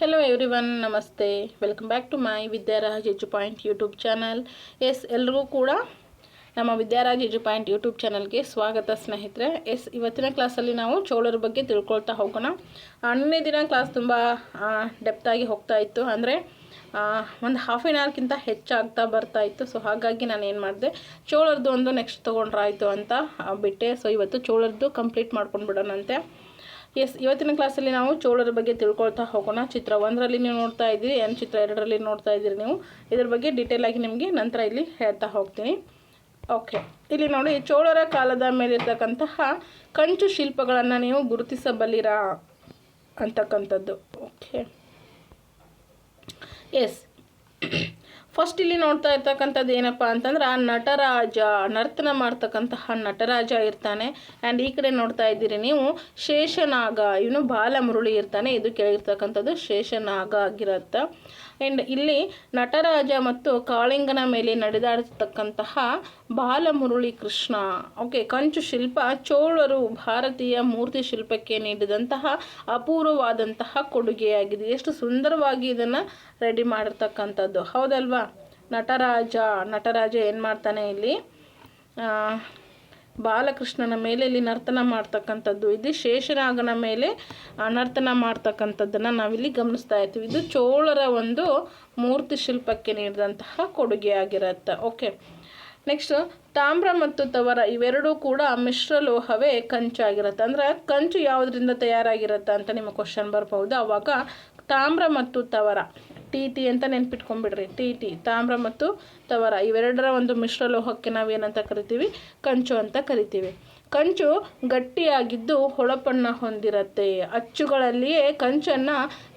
Hello everyone namaste. Welcome back to my Vidyaraj edu point YouTube channel S ಎಲ್ರಿಗೂ ಕೂಡ ನಮ್ಮ ವಿದ್ಯಾರಾಜ್ edu point YouTube ಚಾನಲ್ಗೆ ಸ್ವಾಗತ ಸ್ನೇಹಿತರೆ. ಎಸ್ ಇವತ್ತಿನ ಕ್ಲಾಸಲ್ಲಿ ನಾವು ಚೋಳರ ಬಗ್ಗೆ ತಿಳ್ಕೊಳ್ತಾ ಹೋಗೋಣ. ಹನ್ನನೇ ದಿನ ಕ್ಲಾಸ್ ತುಂಬ ಡೆಪ್ತಾಗಿ ಹೋಗ್ತಾ ಇತ್ತು. ಅಂದರೆ ಒಂದು ಹಾಫ್ ಆನ್ ಅವರ್ಗಿಂತ ಹೆಚ್ಚಾಗ್ತಾ ಬರ್ತಾ ಇತ್ತು. ಸೊ ಹಾಗಾಗಿ ನಾನು ಏನು ಮಾಡಿದೆ ಚೋಳರದ್ದು ಒಂದು ನೆಕ್ಸ್ಟ್ ತೊಗೊಂಡ್ರಾಯ್ತು ಅಂತ ಬಿಟ್ಟೆ. ಸೊ ಇವತ್ತು ಚೋಳರದ್ದು ಕಂಪ್ಲೀಟ್ ಮಾಡ್ಕೊಂಡು ಬಿಡೋಣಂತೆ ಎಸ್ ಇವತ್ತಿನ ಕ್ಲಾಸಲ್ಲಿ ನಾವು ಚೋಳರ ಬಗ್ಗೆ ತಿಳ್ಕೊಳ್ತಾ ಹೋಗೋಣ. ಚಿತ್ರ ಒಂದರಲ್ಲಿ ನೀವು ನೋಡ್ತಾ ಇದ್ದೀರಿ ಏನು ಚಿತ್ರ ಎರಡರಲ್ಲಿ ನೋಡ್ತಾ ಇದ್ದೀರಿ ನೀವು. ಇದ್ರ ಬಗ್ಗೆ ಡೀಟೇಲ್ ಆಗಿ ನಿಮಗೆ ನಂತರ ಇಲ್ಲಿ ಹೇಳ್ತಾ ಹೋಗ್ತೀನಿ. ಓಕೆ ಇಲ್ಲಿ ನೋಡಿ, ಚೋಳರ ಕಾಲದ ಮೇಲಿರ್ತಕ್ಕಂತಹ ಕಂಚು ಶಿಲ್ಪಗಳನ್ನು ನೀವು ಗುರುತಿಸಬಲ್ಲಿರಾ ಅಂತಕ್ಕಂಥದ್ದು. ಓಕೆ ಎಸ್ ಫಸ್ಟ್ ಇಲ್ಲಿ ನೋಡ್ತಾ ಇರ್ತಕ್ಕಂಥದ್ದು ಏನಪ್ಪ ಅಂತಂದ್ರೆ, ಆ ನಟರಾಜ, ನರ್ತನ ಮಾಡ್ತಕ್ಕಂತಹ ನಟರಾಜ ಇರ್ತಾನೆ. ಆ್ಯಂಡ್ ಈ ಕಡೆ ನೋಡ್ತಾ ಇದ್ದೀರಿ ನೀವು, ಶೇಷನಾಗ, ಇವನು ಬಾಲಮುರುಳಿ ಇರ್ತಾನೆ. ಇದು ಕೆಳಗಿರ್ತಕ್ಕಂಥದ್ದು ಶೇಷನಾಗ ಆಗಿರತ್ತೆ. ಆ್ಯಂಡ್ ಇಲ್ಲಿ ನಟರಾಜ ಮತ್ತು ಕಾಳಿಂಗನ ಮೇಲೆ ನಡೆದಾಡತಕ್ಕಂತಹ ಬಾಲಮುರುಳಿ ಕೃಷ್ಣ. ಓಕೆ ಕಂಚು ಶಿಲ್ಪ ಚೋಳರು ಭಾರತೀಯ ಮೂರ್ತಿ ಶಿಲ್ಪಕ್ಕೆ ನೀಡಿದಂತಹ ಅಪೂರ್ವವಾದಂತಹ ಕೊಡುಗೆಯಾಗಿದೆ. ಎಷ್ಟು ಸುಂದರವಾಗಿ ಇದನ್ನು ರೆಡಿ ಮಾಡಿರ್ತಕ್ಕಂಥದ್ದು. ಹೌದಲ್ವಾ? ನಟರಾಜ ನಟರಾಜ ಏನು ಮಾಡ್ತಾನೆ ಇಲ್ಲಿ? ಬಾಲಕೃಷ್ಣನ ಮೇಲೆ ಇಲ್ಲಿ ನರ್ತನ ಮಾಡ್ತಕ್ಕಂಥದ್ದು. ಇದು ಶೇಷರಾಗನ ಮೇಲೆ ನರ್ತನ ಮಾಡ್ತಕ್ಕಂಥದ್ದನ್ನು ನಾವಿಲ್ಲಿ ಗಮನಿಸ್ತಾ ಇರ್ತೀವಿ. ಇದು ಚೋಳರ ಒಂದು ಮೂರ್ತಿ ಶಿಲ್ಪಕ್ಕೆ ನೀಡಿದಂತಹ ಕೊಡುಗೆಯಾಗಿರುತ್ತೆ. ಓಕೆ. ನೆಕ್ಸ್ಟ್, ತಾಮ್ರ ಮತ್ತು ತವರ ಇವೆರಡೂ ಕೂಡ ಮಿಶ್ರಲೋಹವೇ ಕಂಚಾಗಿರುತ್ತೆ. ಅಂದರೆ ಕಂಚು ಯಾವುದರಿಂದ ತಯಾರಾಗಿರುತ್ತೆ ಅಂತ ನಿಮ್ಮ ಕ್ವಶನ್ ಬರ್ಬೋದು ಅವಾಗ ತಾಮ್ರ ಮತ್ತು ತವರ. ಟಿ ಟಿ ಅಂತ ನೆನ್ಪಿಟ್ಕೊಂಡ್ಬಿಡ್ರಿ. ಟಿ ಟಿ, ತಾಮ್ರ ಮತ್ತು ತವರ ಇವೆರಡರ ಒಂದು ಮಿಶ್ರಲೋಹಕ್ಕೆ ನಾವೇನಂತ ಕರಿತೀವಿ? ಕಂಚು ಅಂತ ಕರಿತೀವಿ. ಕಂಚು ಗಟ್ಟಿಯಾಗಿದ್ದು ಹೊಳಪನ್ನು ಹೊಂದಿರುತ್ತೆ. ಅಚ್ಚುಗಳಲ್ಲಿಯೇ ಕಂಚನ್ನು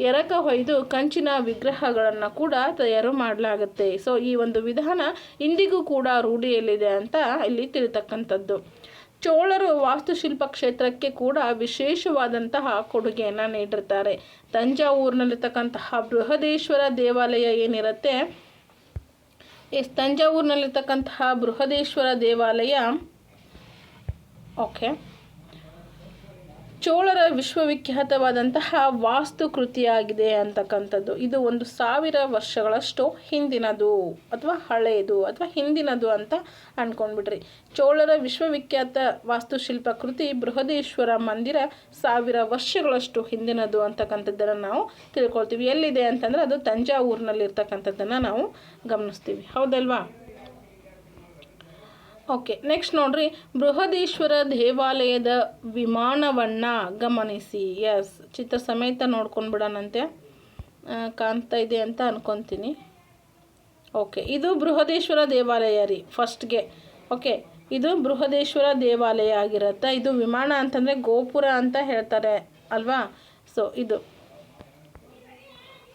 ಎರಕ ಹೊಯ್ದು ಕಂಚಿನ ವಿಗ್ರಹಗಳನ್ನು ಕೂಡ ತಯಾರು ಮಾಡಲಾಗುತ್ತೆ. ಸೊ ಈ ಒಂದು ವಿಧಾನ ಇಂದಿಗೂ ಕೂಡ ರೂಢಿಯಲ್ಲಿದೆ ಅಂತ ಇಲ್ಲಿ ತಿಳಿತಕ್ಕಂಥದ್ದು. ಚೋಳರು ವಾಸ್ತುಶಿಲ್ಪ ಕ್ಷೇತ್ರಕ್ಕೆ ಕೂಡ ವಿಶೇಷವಾದಂತಹ ಕೊಡುಗೆಯನ್ನು ನೀಡಿರ್ತಾರೆ ತಂಜಾವೂರಿನಲ್ಲಿರ್ತಕ್ಕಂತಹ ಬೃಹದೇಶ್ವರ ದೇವಾಲಯ ಏನಿರುತ್ತೆ? ಎಸ್, ತಂಜಾವೂರಿನಲ್ಲಿರ್ತಕ್ಕಂತಹ ಬೃಹದೇಶ್ವರ ದೇವಾಲಯ. ಓಕೆ. ಚೋಳರ ವಿಶ್ವವಿಖ್ಯಾತವಾದಂತಹ ವಾಸ್ತುಕೃತಿಯಾಗಿದೆ ಅಂತಕ್ಕಂಥದ್ದು. ಇದು ಒಂದು ಸಾವಿರ ವರ್ಷಗಳಷ್ಟು ಹಿಂದಿನದು ಅಥವಾ ಹಳೆಯದು ಅಥವಾ ಹಿಂದಿನದು ಅಂತ ಅಂದ್ಕೊಂಡ್ಬಿಡ್ರಿ ಚೋಳರ ವಿಶ್ವವಿಖ್ಯಾತ ವಾಸ್ತುಶಿಲ್ಪ ಕೃತಿ ಬೃಹದೇಶ್ವರ ಮಂದಿರ ಸಾವಿರ ವರ್ಷಗಳಷ್ಟು ಹಿಂದಿನದು ಅಂತಕ್ಕಂಥದ್ದನ್ನು ನಾವು ತಿಳ್ಕೊಳ್ತೀವಿ. ಎಲ್ಲಿದೆ ಅಂತಂದರೆ ಅದು ತಂಜಾವೂರಿನಲ್ಲಿರ್ತಕ್ಕಂಥದ್ದನ್ನು ನಾವು ಗಮನಿಸ್ತೀವಿ. ಹೌದಲ್ವಾ? ಓಕೆ ನೆಕ್ಸ್ಟ್ ನೋಡ್ರಿ. ಬೃಹದೀಶ್ವರ ದೇವಾಲಯದ ವಿಮಾನವನ್ನು ಗಮನಿಸಿ. ಎಸ್ ಚಿತ್ರ ಸಮೇತ ನೋಡ್ಕೊಂಡು ಬಿಡೋಣಂತೆ ಕಾಣ್ತಾ ಇದೆ ಅಂತ ಅನ್ಕೊತೀನಿ. ಓಕೆ ಇದು ಬೃಹದೇಶ್ವರ ದೇವಾಲಯ ರೀ ಫಸ್ಟ್ಗೆ ಓಕೆ ಇದು ಬೃಹದೇಶ್ವರ ದೇವಾಲಯ ಆಗಿರುತ್ತೆ. ಇದು ವಿಮಾನ ಅಂತಂದರೆ ಗೋಪುರ ಅಂತ ಹೇಳ್ತಾರೆ ಅಲ್ವಾ? ಸೊ ಇದು.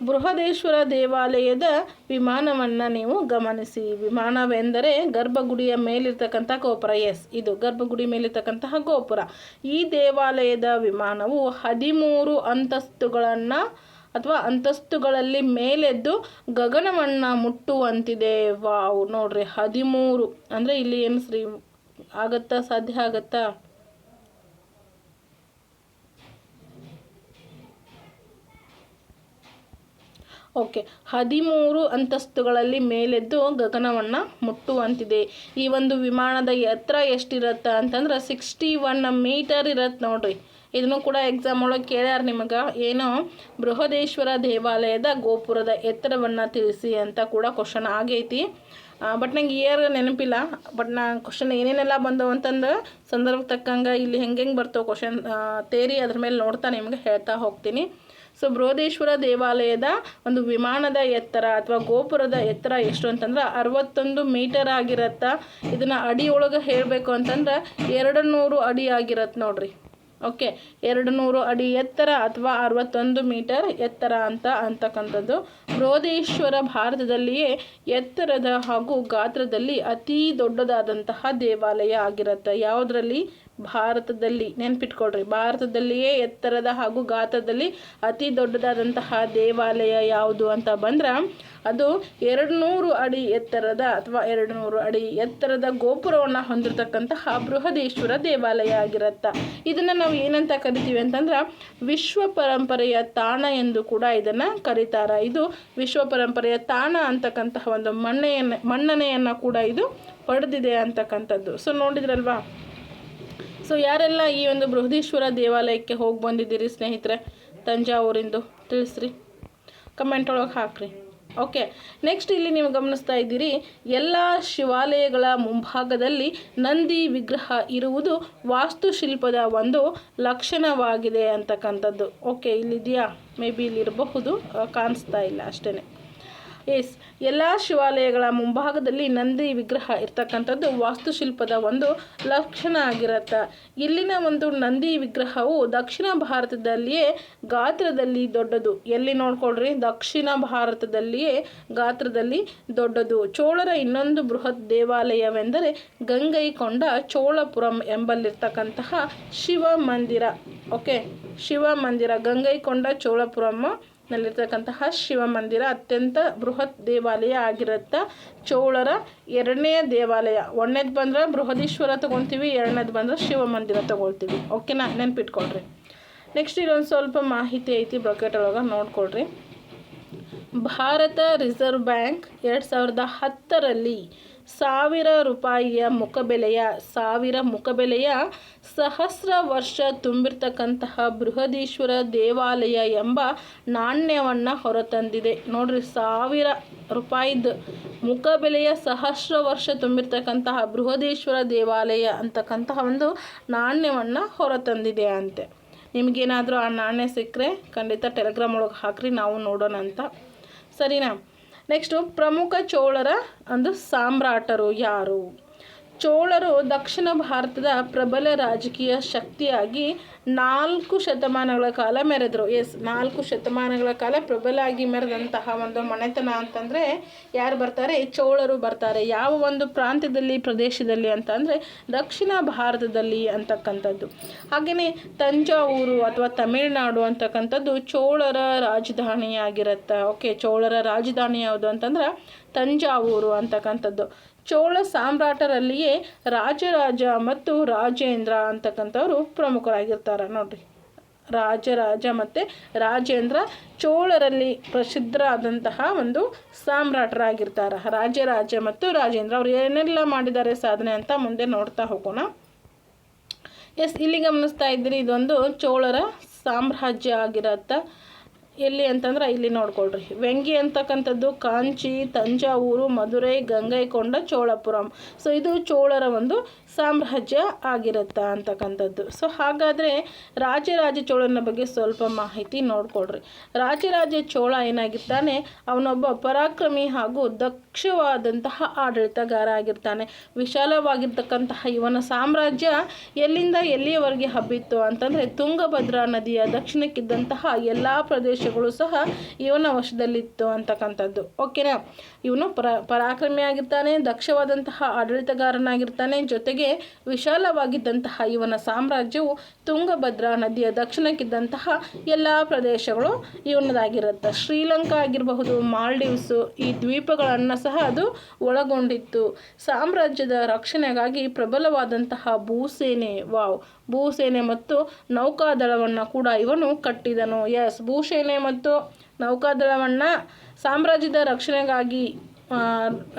ಬೃಹದೇಶ್ವರ ದೇವಾಲಯದ ವಿಮಾನವನ್ನು ನೀವು ಗಮನಿಸಿ. ವಿಮಾನವೆಂದರೆ ಗರ್ಭಗುಡಿಯ ಮೇಲಿರ್ತಕ್ಕಂಥ ಗೋಪುರ. ಎಸ್, ಇದು ಗರ್ಭಗುಡಿ ಮೇಲಿರ್ತಕ್ಕಂತಹ ಗೋಪುರ. ಈ ದೇವಾಲಯದ ವಿಮಾನವು ಹದಿಮೂರು ಅಂತಸ್ತುಗಳನ್ನು ಅಥವಾ ಅಂತಸ್ತುಗಳಲ್ಲಿ ಮೇಲೆದ್ದು ಗಗನವನ್ನು ಮುಟ್ಟುವಂತಿದೆ. ವಾವ್, ನೋಡ್ರಿ, ಹದಿಮೂರು. ಅಂದರೆ ಇಲ್ಲಿ ಏನು ಶ್ರೀ, ಆಗತ್ತಾ, ಸಾಧ್ಯ ಆಗತ್ತಾ? ಓಕೆ. ಹದಿಮೂರು ಅಂತಸ್ತುಗಳಲ್ಲಿ ಮೇಲೆದ್ದು ಗಗನವನ್ನು ಮುಟ್ಟುವಂತಿದೆ. ಈ ಒಂದು ವಿಮಾನದ ಎತ್ತರ ಎಷ್ಟಿರುತ್ತೆ ಅಂತಂದ್ರೆ ಸಿಕ್ಸ್ಟಿ ಒನ್ ಮೀಟರ್ ಇರತ್ತೆ ನೋಡ್ರಿ. ಇದನ್ನು ಕೂಡ ಎಕ್ಸಾಮ್ ಒಳಗೆ ಕೇಳ್ಯಾರ ನಿಮಗೆ. ಏನು, ಬೃಹದೇಶ್ವರ ದೇವಾಲಯದ ಗೋಪುರದ ಎತ್ತರವನ್ನು ತಿಳಿಸಿ ಅಂತ ಕೂಡ ಕ್ವಶನ್ ಆಗೈತಿ. ಬಟ್ ನಂಗೆ ಇಯರ್ ನೆನಪಿಲ್ಲ. ಬಟ್ ನಾ ಕ್ವಶನ್ ಏನೇನೆಲ್ಲ ಬಂದವು ಅಂತಂದ್ರೆ ಸಂದರ್ಭಕ್ಕೆ ತಕ್ಕಂಗೆ ಇಲ್ಲಿ ಹೆಂಗೆ ಹೆಂಗೆ ಬರ್ತವೆ ಕ್ವಶನ್ ತೇರಿ ಅದ್ರ ಮೇಲೆ ನೋಡ್ತಾ ನಿಮ್ಗೆ ಹೇಳ್ತಾ ಹೋಗ್ತೀನಿ. ಸೊ ಬೃಹದೇಶ್ವರ ದೇವಾಲಯದ ಒಂದು ವಿಮಾನದ ಎತ್ತರ ಅಥವಾ ಗೋಪುರದ ಎತ್ತರ ಎಷ್ಟು ಅಂತಂದ್ರೆ ಅರವತ್ತೊಂದು ಮೀಟರ್ ಆಗಿರತ್ತ. ಇದನ್ನು ಅಡಿ ಒಳಗೆ ಹೇಳಬೇಕು ಅಂತಂದ್ರೆ ಎರಡು ನೂರು ಅಡಿ ಆಗಿರತ್ತೆ ನೋಡ್ರಿ. ಓಕೆ ಎರಡು ನೂರು ಅಡಿ ಎತ್ತರ ಅಥವಾ ಅರವತ್ತೊಂದು ಮೀಟರ್ ಎತ್ತರ ಅಂತ ಅಂತಕ್ಕಂಥದ್ದು. ಬೃಹದೇಶ್ವರ ಭಾರತದಲ್ಲಿಯೇ ಎತ್ತರದ ಹಾಗೂ ಗಾತ್ರದಲ್ಲಿ ಅತೀ ದೊಡ್ಡದಾದಂತಹ ದೇವಾಲಯ ಆಗಿರುತ್ತೆ. ಯಾವುದರಲ್ಲಿ? ಭಾರತದಲ್ಲಿ ನೆನ್ಪಿಟ್ಕೊಳ್ರಿ. ಭಾರತದಲ್ಲಿಯೇ ಎತ್ತರದ ಹಾಗೂ ಗಾತ್ರದಲ್ಲಿ ಅತಿ ದೊಡ್ಡದಾದಂತಹ ದೇವಾಲಯ ಯಾವುದು ಅಂತ ಬಂದ್ರೆ, ಅದು ಎರಡು ನೂರು ಅಡಿ ಎತ್ತರದ ಅಥವಾ ಎರಡು ನೂರು ಅಡಿ ಎತ್ತರದ ಗೋಪುರವನ್ನು ಹೊಂದಿರತಕ್ಕಂತಹ ಬೃಹದೇಶ್ವರ ದೇವಾಲಯ ಆಗಿರತ್ತ. ಇದನ್ನು ನಾವು ಏನಂತ ಕರಿತೀವಿ ಅಂತಂದ್ರೆ, ವಿಶ್ವ ಪರಂಪರೆಯ ತಾಣ ಎಂದು ಕೂಡ ಇದನ್ನು ಕರೀತಾರೆ. ಇದು ವಿಶ್ವ ಪರಂಪರೆಯ ತಾಣ ಅಂತಕ್ಕಂತಹ ಒಂದು ಮಣ್ಣೆಯನ್ನು ಮನ್ನಣೆಯನ್ನು ಕೂಡ ಇದು ಪಡೆದಿದೆ ಅಂತಕ್ಕಂಥದ್ದು. ಸೊ ನೋಡಿದ್ರಲ್ವಾ? ಸೊ ಯಾರೆಲ್ಲ ಈ ಒಂದು ಬೃಹದೀಶ್ವರ ದೇವಾಲಯಕ್ಕೆ ಹೋಗಿ ಬಂದಿದ್ದೀರಿ ಸ್ನೇಹಿತರೆ ತಂಜಾವೂರಿಂದು ತಿಳಿಸ್ರಿ. ಕಮೆಂಟ್ ಒಳಗೆ ಹಾಕ್ರಿ. ಓಕೆ ನೆಕ್ಸ್ಟ್ ಇಲ್ಲಿ ನೀವು ಗಮನಿಸ್ತಾ ಇದ್ದೀರಿ, ಎಲ್ಲ ಶಿವಾಲಯಗಳ ಮುಂಭಾಗದಲ್ಲಿ ನಂದಿ ವಿಗ್ರಹ ಇರುವುದು ವಾಸ್ತುಶಿಲ್ಪದ ಒಂದು ಲಕ್ಷಣವಾಗಿದೆ ಅಂತಕ್ಕಂಥದ್ದು. ಓಕೆ ಇಲ್ಲಿದೆಯಾ? ಮೇ ಬಿ ಇಲ್ಲಿರಬಹುದು ಕಾಣಿಸ್ತಾ ಇಲ್ಲ ಅಷ್ಟೇ ಎಸ್ ಎಲ್ಲ ಶಿವಾಲಯಗಳ ಮುಂಭಾಗದಲ್ಲಿ ನಂದಿ ವಿಗ್ರಹ ಇರ್ತಕ್ಕಂಥದ್ದು ವಾಸ್ತುಶಿಲ್ಪದ ಒಂದು ಲಕ್ಷಣ ಆಗಿರತ್ತೆ. ಇಲ್ಲಿನ ಒಂದು ನಂದಿ ವಿಗ್ರಹವು ದಕ್ಷಿಣ ಭಾರತದಲ್ಲಿಯೇ ಗಾತ್ರದಲ್ಲಿ ದೊಡ್ಡದು. ಎಲ್ಲಿ ನೋಡ್ಕೊಳ್ರಿ? ದಕ್ಷಿಣ ಭಾರತದಲ್ಲಿಯೇ ಗಾತ್ರದಲ್ಲಿ ದೊಡ್ಡದು. ಚೋಳರ ಇನ್ನೊಂದು ಬೃಹತ್ ದೇವಾಲಯವೆಂದರೆ ಗಂಗೈಕೊಂಡ ಚೋಳಪುರಂ ಎಂಬಲ್ಲಿರ್ತಕ್ಕಂತಹ ಶಿವ ಮಂದಿರ. ಓಕೆ? ಶಿವ ಮಂದಿರ, ಗಂಗೈಕೊಂಡ ಚೋಳಪುರಂ ನಲ್ಲಿರ್ತಕ್ಕಂತಹ ಶಿವ ಮಂದಿರ ಅತ್ಯಂತ ಬೃಹತ್ ದೇವಾಲಯ ಆಗಿರುತ್ತೆ ಚೋಳರ ಎರಡನೆಯ ದೇವಾಲಯ. ಒಂದನೇದು ಬಂದ್ರೆ ಬೃಹದೀಶ್ವರ ತಗೊಳ್ತೀವಿ ಎರಡನೇದು ಬಂದ್ರೆ ಶಿವ ಮಂದಿರ ತಗೊಳ್ತೀವಿ. ಓಕೆನಾ? ನೆನ್ಪಿಟ್ಕೊಳ್ರಿ. ನೆಕ್ಸ್ಟ್ ಇಲ್ಲೊಂದು ಸ್ವಲ್ಪ ಮಾಹಿತಿ ಐತಿ ಬ್ರೊಕೆಟ್ ಒಳಗೆ, ನೋಡ್ಕೊಳ್ರಿ. ಭಾರತ ರಿಸರ್ವ್ ಬ್ಯಾಂಕ್ ಎರಡು ಸಾವಿರದ ಹತ್ತರಲ್ಲಿ ಸಾವಿರ ರೂಪಾಯಿಯ ಮುಖಬೆಲೆಯ ಸಾವಿರ ಮುಖಬೆಲೆಯ ಸಹಸ್ರ ವರ್ಷ ತುಂಬಿರ್ತಕ್ಕಂತಹ ಬೃಹದೀಶ್ವರ ದೇವಾಲಯ ಎಂಬ ನಾಣ್ಯವನ್ನು ಹೊರತಂದಿದೆ. ನೋಡ್ರಿ, ಸಾವಿರ ರೂಪಾಯಿದ ಮುಖಬೆಲೆಯ ಸಹಸ್ರ ವರ್ಷ ತುಂಬಿರ್ತಕ್ಕಂತಹ ಬೃಹದೀಶ್ವರ ದೇವಾಲಯ ಅಂತಕ್ಕಂತಹ ಒಂದು ನಾಣ್ಯವನ್ನು ಹೊರತಂದಿದೆ ಅಂತೆ. ನಿಮಗೇನಾದರೂ ಆ ನಾಣ್ಯ ಸಿಕ್ಕರೆ ಖಂಡಿತ ಟೆಲಿಗ್ರಾಮ್ ಒಳಗೆ ಹಾಕ್ರಿ, ನಾವು ನೋಡೋಣ ಅಂತ ಸರಿನಾ? ನೆಕ್ಸ್ಟು ಪ್ರಮುಖ ಚೋಳರ ಒಂದು ಸಾಮ್ರಾಟರು ಯಾರು? ಚೋಳರು ದಕ್ಷಿಣ ಭಾರತದ ಪ್ರಬಲ ರಾಜಕೀಯ ಶಕ್ತಿಯಾಗಿ ನಾಲ್ಕು ಶತಮಾನಗಳ ಕಾಲ ಮೆರೆದರು. ಎಸ್, ನಾಲ್ಕು ಶತಮಾನಗಳ ಕಾಲ ಪ್ರಬಲ ಆಗಿ ಮೆರೆದಂತಹ ಒಂದು ಮನೆತನ ಅಂತಂದರೆ ಯಾರು ಬರ್ತಾರೆ? ಚೋಳರು ಬರ್ತಾರೆ. ಯಾವ ಒಂದು ಪ್ರಾಂತ್ಯದಲ್ಲಿ, ಪ್ರದೇಶದಲ್ಲಿ ಅಂತಂದರೆ ದಕ್ಷಿಣ ಭಾರತದಲ್ಲಿ ಅಂತಕ್ಕಂಥದ್ದು. ಹಾಗೆಯೇ ತಂಜಾವೂರು ಅಥವಾ ತಮಿಳುನಾಡು ಅಂತಕ್ಕಂಥದ್ದು ಚೋಳರ ರಾಜಧಾನಿಯಾಗಿರುತ್ತೆ. ಓಕೆ ಚೋಳರ ರಾಜಧಾನಿ ಯಾವುದು ಅಂತಂದ್ರೆ ತಂಜಾವೂರು ಅಂತಕ್ಕಂಥದ್ದು. ಚೋಳ ಸಾಮ್ರಾಟರಲ್ಲಿಯೇ ರಾಜರಾಜ ಮತ್ತು ರಾಜೇಂದ್ರ ಅಂತಕ್ಕಂಥವ್ರು ಪ್ರಮುಖರಾಗಿರ್ತಾರೆ. ನೋಡ್ರಿ. ರಾಜರಾಜ ಮತ್ತು ರಾಜೇಂದ್ರ ಚೋಳರಲ್ಲಿ ಪ್ರಸಿದ್ಧರಾದಂತಹ ಒಂದು ಸಾಮ್ರಾಟರಾಗಿರ್ತಾರೆ. ರಾಜರಾಜ ಮತ್ತು ರಾಜೇಂದ್ರ ಅವ್ರು ಏನೆಲ್ಲ ಮಾಡಿದ್ದಾರೆ ಸಾಧನೆ ಅಂತ ಮುಂದೆ ನೋಡ್ತಾ ಹೋಗೋಣ. ಎಸ್, ಇಲ್ಲಿ ಗಮನಿಸ್ತಾ ಇದ್ದೀರಿ ಇದೊಂದು ಚೋಳರ ಸಾಮ್ರಾಜ್ಯ ಆಗಿರತ್ತ ಎಲ್ಲಿ ಅಂತಂದ್ರೆ ಇಲ್ಲಿ ನೋಡ್ಕೊಳ್ರಿ. ವೆಂಗಿ ಅಂತಕ್ಕಂಥದ್ದು ಕಾಂಚಿ, ತಂಜಾವೂರು, ಮಧುರೈ, ಗಂಗೈಕೊಂಡ, ಚೋಳಪುರಂ. ಸೊ ಇದು ಚೋಳರ ಒಂದು ಸಾಮ್ರಾಜ್ಯ ಆಗಿರುತ್ತಾ ಅಂತಕ್ಕಂಥದ್ದು. ಸೊ ಹಾಗಾದರೆ ರಾಜರಾಜ ಚೋಳನ ಬಗ್ಗೆ ಸ್ವಲ್ಪ ಮಾಹಿತಿ ನೋಡಿಕೊಡ್ರಿ ರಾಜರಾಜ ಚೋಳ ಏನಾಗಿರ್ತಾನೆ, ಅವನೊಬ್ಬ ಪರಾಕ್ರಮಿ ಹಾಗೂ ದಕ್ಷವಾದಂತಹ ಆಡಳಿತಗಾರ ಆಗಿರ್ತಾನೆ. ವಿಶಾಲವಾಗಿರ್ತಕ್ಕಂತಹ ಇವನ ಸಾಮ್ರಾಜ್ಯ ಎಲ್ಲಿಂದ ಎಲ್ಲಿಯವರೆಗೆ ಹಬ್ಬಿತ್ತು ಅಂತಂದರೆ, ತುಂಗಭದ್ರಾ ನದಿಯ ದಕ್ಷಿಣಕ್ಕಿದ್ದಂತಹ ಎಲ್ಲ ಪ್ರದೇಶಗಳು ಸಹ ಇವನ ವಶದಲ್ಲಿತ್ತು ಅಂತಕ್ಕಂಥದ್ದು. ಓಕೆನಾ ಇವನು ಪರ, ಪರಾಕ್ರಮಿ ಆಗಿರ್ತಾನೆ, ದಕ್ಷವಾದಂತಹ ಆಡಳಿತಗಾರನಾಗಿರ್ತಾನೆ. ಜೊತೆಗೆ ವಿಶಾಲವಾಗಿದ್ದಂತಹ ಇವನ ಸಾಮ್ರಾಜ್ಯವು ತುಂಗಭದ್ರಾ ನದಿಯ ದಕ್ಷಿಣಕ್ಕಿದ್ದಂತಹ ಎಲ್ಲ ಪ್ರದೇಶಗಳು ಇವನದಾಗಿರುತ್ತೆ. ಶ್ರೀಲಂಕಾ ಆಗಿರಬಹುದು, ಮಾಲ್ಡೀವ್ಸು, ಈ ದ್ವೀಪಗಳನ್ನು ಸಹ ಅದು ಒಳಗೊಂಡಿತ್ತು. ಸಾಮ್ರಾಜ್ಯದ ರಕ್ಷಣೆಗಾಗಿ ಪ್ರಬಲವಾದಂತಹ ಭೂಸೇನೆ, ವಾವ್, ಭೂಸೇನೆ ಮತ್ತು ನೌಕಾದಳವನ್ನು ಕೂಡ ಇವನು ಕಟ್ಟಿದನು. ಎಸ್ ಭೂಸೇನೆ ಮತ್ತು ನೌಕಾದಳವನ್ನು ಸಾಮ್ರಾಜ್ಯದ ರಕ್ಷಣೆಗಾಗಿ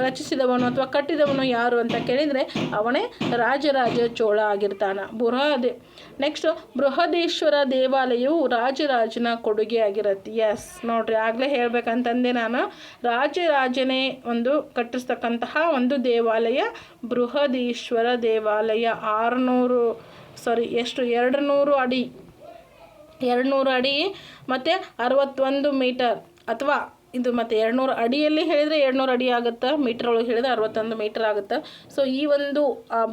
ರಚಿಸಿದವನು ಅಥವಾ ಕಟ್ಟಿದವನು ಯಾರು ಅಂತ ಕೇಳಿದರೆ ಅವನೇ ರಾಜರಾಜ ಚೋಳ ಆಗಿರ್ತಾನೆ. ಬೃಹದೇ ನೆಕ್ಸ್ಟ್ ಬೃಹದೇಶ್ವರ ದೇವಾಲಯವು ರಾಜರಾಜನ ಕೊಡುಗೆ ಆಗಿರತ್ತೆ ಎಸ್ ನೋಡ್ರಿ, ಆಗಲೇ ಹೇಳ್ಬೇಕಂತಂದೆ ನಾನು. ರಾಜರಾಜನೇ ಒಂದು ಕಟ್ಟಿಸ್ತಕ್ಕಂತಹ ಒಂದು ದೇವಾಲಯ ಬೃಹದೀಶ್ವರ ದೇವಾಲಯ. ಆರುನೂರು ಸಾರಿ ಎಷ್ಟು? ಎರಡು ನೂರು ಅಡಿ. ಎರಡು ನೂರು ಅಡಿ ಮತ್ತು ಅರವತ್ತೊಂದು ಮೀಟರ್ ಅಥವಾ ಇದು ಮತ್ತು ಎರಡುನೂರು ಅಡಿಯಲ್ಲಿ ಹೇಳಿದರೆ ಎರಡುನೂರು ಅಡಿ ಆಗುತ್ತೆ ಮೀಟರ್ ಒಳಗೆ ಹೇಳಿದರೆ ಅರವತ್ತೊಂದು ಮೀಟರ್ ಆಗುತ್ತೆ. ಸೊ ಈ ಒಂದು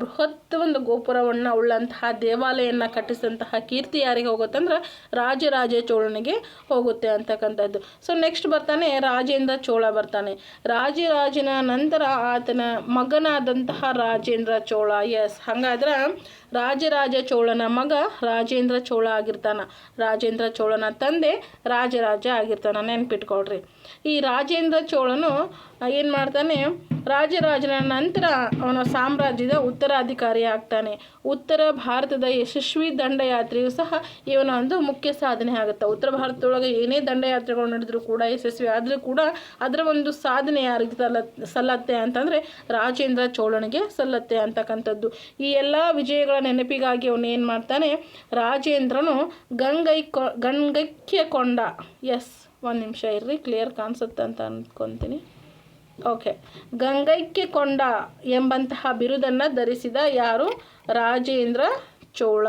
ಬೃಹತ್ ಒಂದು ಗೋಪುರವನ್ನು, ಉಳ್ಳಂತಹ ದೇವಾಲಯವನ್ನು ಕಟ್ಟಿಸಿದಂತಹ ಕೀರ್ತಿ ಯಾರಿಗೆ ಹೋಗುತ್ತಂದ್ರೆ ರಾಜರಾಜ ಚೋಳನಿಗೆ ಹೋಗುತ್ತೆ ಅಂತಕ್ಕಂಥದ್ದು. ಸೊ ನೆಕ್ಸ್ಟ್ ಬರ್ತಾನೆ ರಾಜೇಂದ್ರ ಚೋಳ ಬರ್ತಾನೆ. ರಾಜರಾಜನ ನಂತರ ಆತನ ಮಗನಾದಂತಹ ರಾಜೇಂದ್ರ ಚೋಳ ಎಸ್ ಹಾಗಾದ್ರೆ ರಾಜರಾಜ ಚೋಳನ ಮಗ ರಾಜೇಂದ್ರ ಚೋಳ ಆಗಿರ್ತಾನ. ರಾಜೇಂದ್ರ ಚೋಳನ ತಂದೆ ರಾಜರಾಜ ಆಗಿರ್ತಾನ. ನೆನ್ಪಿಟ್ಕೊಳ್ರಿ. ಈ ರಾಜೇಂದ್ರ ಚೋಳನು ಏನು ಮಾಡ್ತಾನೆ? ರಾಜರಾಜನ ನಂತರ ಅವನ ಸಾಮ್ರಾಜ್ಯದ ಉತ್ತರಾಧಿಕಾರಿ ಆಗ್ತಾನೆ. ಉತ್ತರ ಭಾರತದ ಯಶಸ್ವಿ ದಂಡಯಾತ್ರೆಯು ಸಹ ಇವನ ಒಂದು ಮುಖ್ಯ ಸಾಧನೆ ಆಗುತ್ತೆ. ಉತ್ತರ ಭಾರತದೊಳಗೆ ಏನೇ ದಂಡಯಾತ್ರೆಗಳು ನಡೆದರೂ ಕೂಡ ಯಶಸ್ವಿ ಆದರೂ ಕೂಡ ಅದರ ಒಂದು ಸಾಧನೆ ಯಾರಿಗೆ ಸಲ್ಲ, ಸಲ್ಲತ್ತೆ ಅಂತಂದರೆ ರಾಜೇಂದ್ರ ಚೋಳನಿಗೆ ಸಲ್ಲತ್ತೆ ಅಂತಕ್ಕಂಥದ್ದು. ಈ ಎಲ್ಲ ವಿಜಯಗಳ ನೆನಪಿಗಾಗಿ ಅವನು ಏನು ಮಾಡ್ತಾನೆ? ರಾಜೇಂದ್ರನು ಗಂಗೈ ಗಂಗೈಕ್ಯ ಕೊಂಡ ಎಸ್. ಒಂದು ನಿಮಿಷ ಇರ್ರಿ ಕ್ಲಿಯರ್ ಕಾಣಿಸುತ್ತೆ ಅಂತ ಅಂದ್ಕೊತೀನಿ ಓಕೆ ಗಂಗೈಕ್ಯ ಕೊಂಡ ಎಂಬಂತಹ ಬಿರುದನ್ನು ಧರಿಸಿದ ಯಾರು? ರಾಜೇಂದ್ರ ಚೋಳ.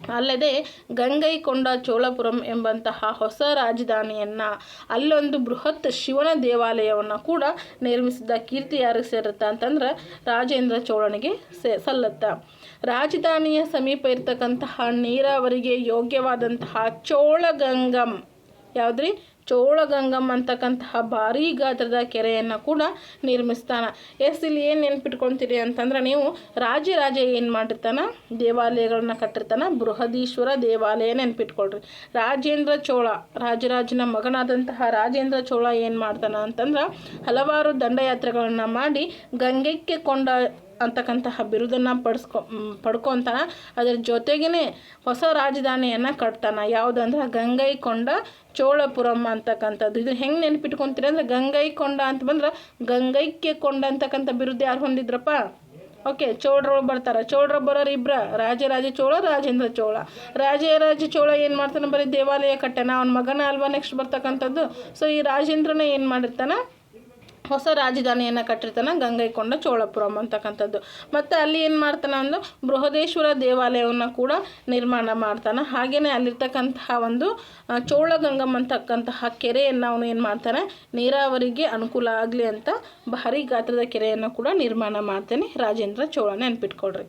ಅಲ್ಲದೆ ಗಂಗೈಕೊಂಡ ಚೋಳಪುರಂ ಎಂಬಂತಹ ಹೊಸ ರಾಜಧಾನಿಯನ್ನು ಅಲ್ಲೊಂದು ಬೃಹತ್ ಶಿವನ ದೇವಾಲಯವನ್ನು ಕೂಡ ನಿರ್ಮಿಸಿದ ಕೀರ್ತಿ ಯಾರಿಗೆ ಸೇರುತ್ತೆ ಅಂತಂದ್ರೆ ರಾಜೇಂದ್ರ ಚೋಳನಿಗೆ ಸೇ ಸಲ್ಲತ್ತ. ರಾಜಧಾನಿಯ ಸಮೀಪ ಇರತಕ್ಕಂತಹ ನೀರಾವರಿಗೆ ಯೋಗ್ಯವಾದಂತಹ ಚೋಳಗಂಗಂ ಯಾವುದ್ರಿ? ಚೋಳಗಂಗಮ್ ಅಂತಕ್ಕಂತಹ ಭಾರೀ ಗಾತ್ರದ ಕೆರೆಯನ್ನು ಕೂಡ ನಿರ್ಮಿಸ್ತಾನ. ಎಸ್, ಇಲ್ಲಿ ಏನು ನೆನ್ಪಿಟ್ಕೊಳ್ತೀರಿ ಅಂತಂದ್ರೆ ನೀವು ರಾಜರಾಜ ಏನು ಮಾಡಿರ್ತಾನ? ದೇವಾಲಯಗಳನ್ನ ಕಟ್ಟಿರ್ತಾನ. ಬೃಹದೀಶ್ವರ ದೇವಾಲಯ ನೆನ್ಪಿಟ್ಕೊಳ್ರಿ. ರಾಜೇಂದ್ರ ಚೋಳ, ರಾಜರಾಜನ ಮಗನಾದಂತಹ ರಾಜೇಂದ್ರ ಚೋಳ ಏನು ಮಾಡ್ತಾನ ಅಂತಂದ್ರೆ ಹಲವಾರು ದಂಡಯಾತ್ರೆಗಳನ್ನು ಮಾಡಿ ಗಂಗೆಕ್ಕೆ ಕೊಂಡ ಅಂತಕ್ಕಂತಹ ಬಿರುದನ್ನು ಪಡಿಸ್ಕೊ ಪಡ್ಕೊತಾನ. ಅದ್ರ ಜೊತೆಗೇ ಹೊಸ ರಾಜಧಾನಿಯನ್ನು ಕಟ್ತಾನ. ಯಾವುದಂದ್ರೆ? ಗಂಗೈಕೊಂಡ ಚೋಳಪುರಂ ಅಂತಕ್ಕಂಥದ್ದು. ಇದು ಹೆಂಗೆ ನೆನಪಿಟ್ಕೊಂತೀರಿ ಅಂದ್ರೆ ಗಂಗೈಕೊಂಡ ಅಂತ ಬಂದ್ರೆ ಗಂಗೈಕ್ಯ ಕೊಂಡ ಅಂತಕ್ಕಂಥ ಬಿರುದು ಯಾರು ಹೊಂದಿದ್ರಪ್ಪ? ಓಕೆ ಚೋಳರು ಬರ್ತಾರೆ. ಚೋಳರು ಬರೋರು ಇಬ್ಬರ ರಾಜರಾಜ ಚೋಳ, ರಾಜೇಂದ್ರ ಚೋಳ. ರಾಜರಾಜ ಚೋಳ ಏನು ಮಾಡ್ತಾನೆ? ಬರೀ ದೇವಾಲಯ ಕಟ್ಟೆನ? ಅವನ ಮಗನ ಅಲ್ವಾ ನೆಕ್ಸ್ಟ್ ಬರ್ತಕ್ಕಂಥದ್ದು? ಸೊ ಈ ರಾಜೇಂದ್ರನೇ ಏನು ಮಾಡಿರ್ತಾನ? ಹೊಸ ರಾಜಧಾನಿಯನ್ನು ಕಟ್ಟಿರ್ತಾನೆ ಗಂಗೈಕೊಂಡ ಚೋಳಪುರಂ ಅಂತಕ್ಕಂಥದ್ದು. ಮತ್ತು ಅಲ್ಲಿ ಏನು ಮಾಡ್ತಾನೆ ಒಂದು ಬೃಹದೇಶ್ವರ ದೇವಾಲಯವನ್ನು ಕೂಡ ನಿರ್ಮಾಣ ಮಾಡ್ತಾನೆ. ಹಾಗೆಯೇ ಅಲ್ಲಿರ್ತಕ್ಕಂತಹ ಒಂದು ಚೋಳಗಂಗಮ್ ಅಂತಕ್ಕಂತಹ ಕೆರೆಯನ್ನು ಅವನು ಏನು ಮಾಡ್ತಾನೆ, ನೀರಾವರಿಗೆ ಅನುಕೂಲ ಆಗಲಿ ಅಂತ ಭಾರಿ ಗಾತ್ರದ ಕೆರೆಯನ್ನು ಕೂಡ ನಿರ್ಮಾಣ ಮಾಡ್ತಾನೆ ರಾಜೇಂದ್ರ ಚೋಳ ನೆನ್ಪಿಟ್ಕೊಳ್ರಿ.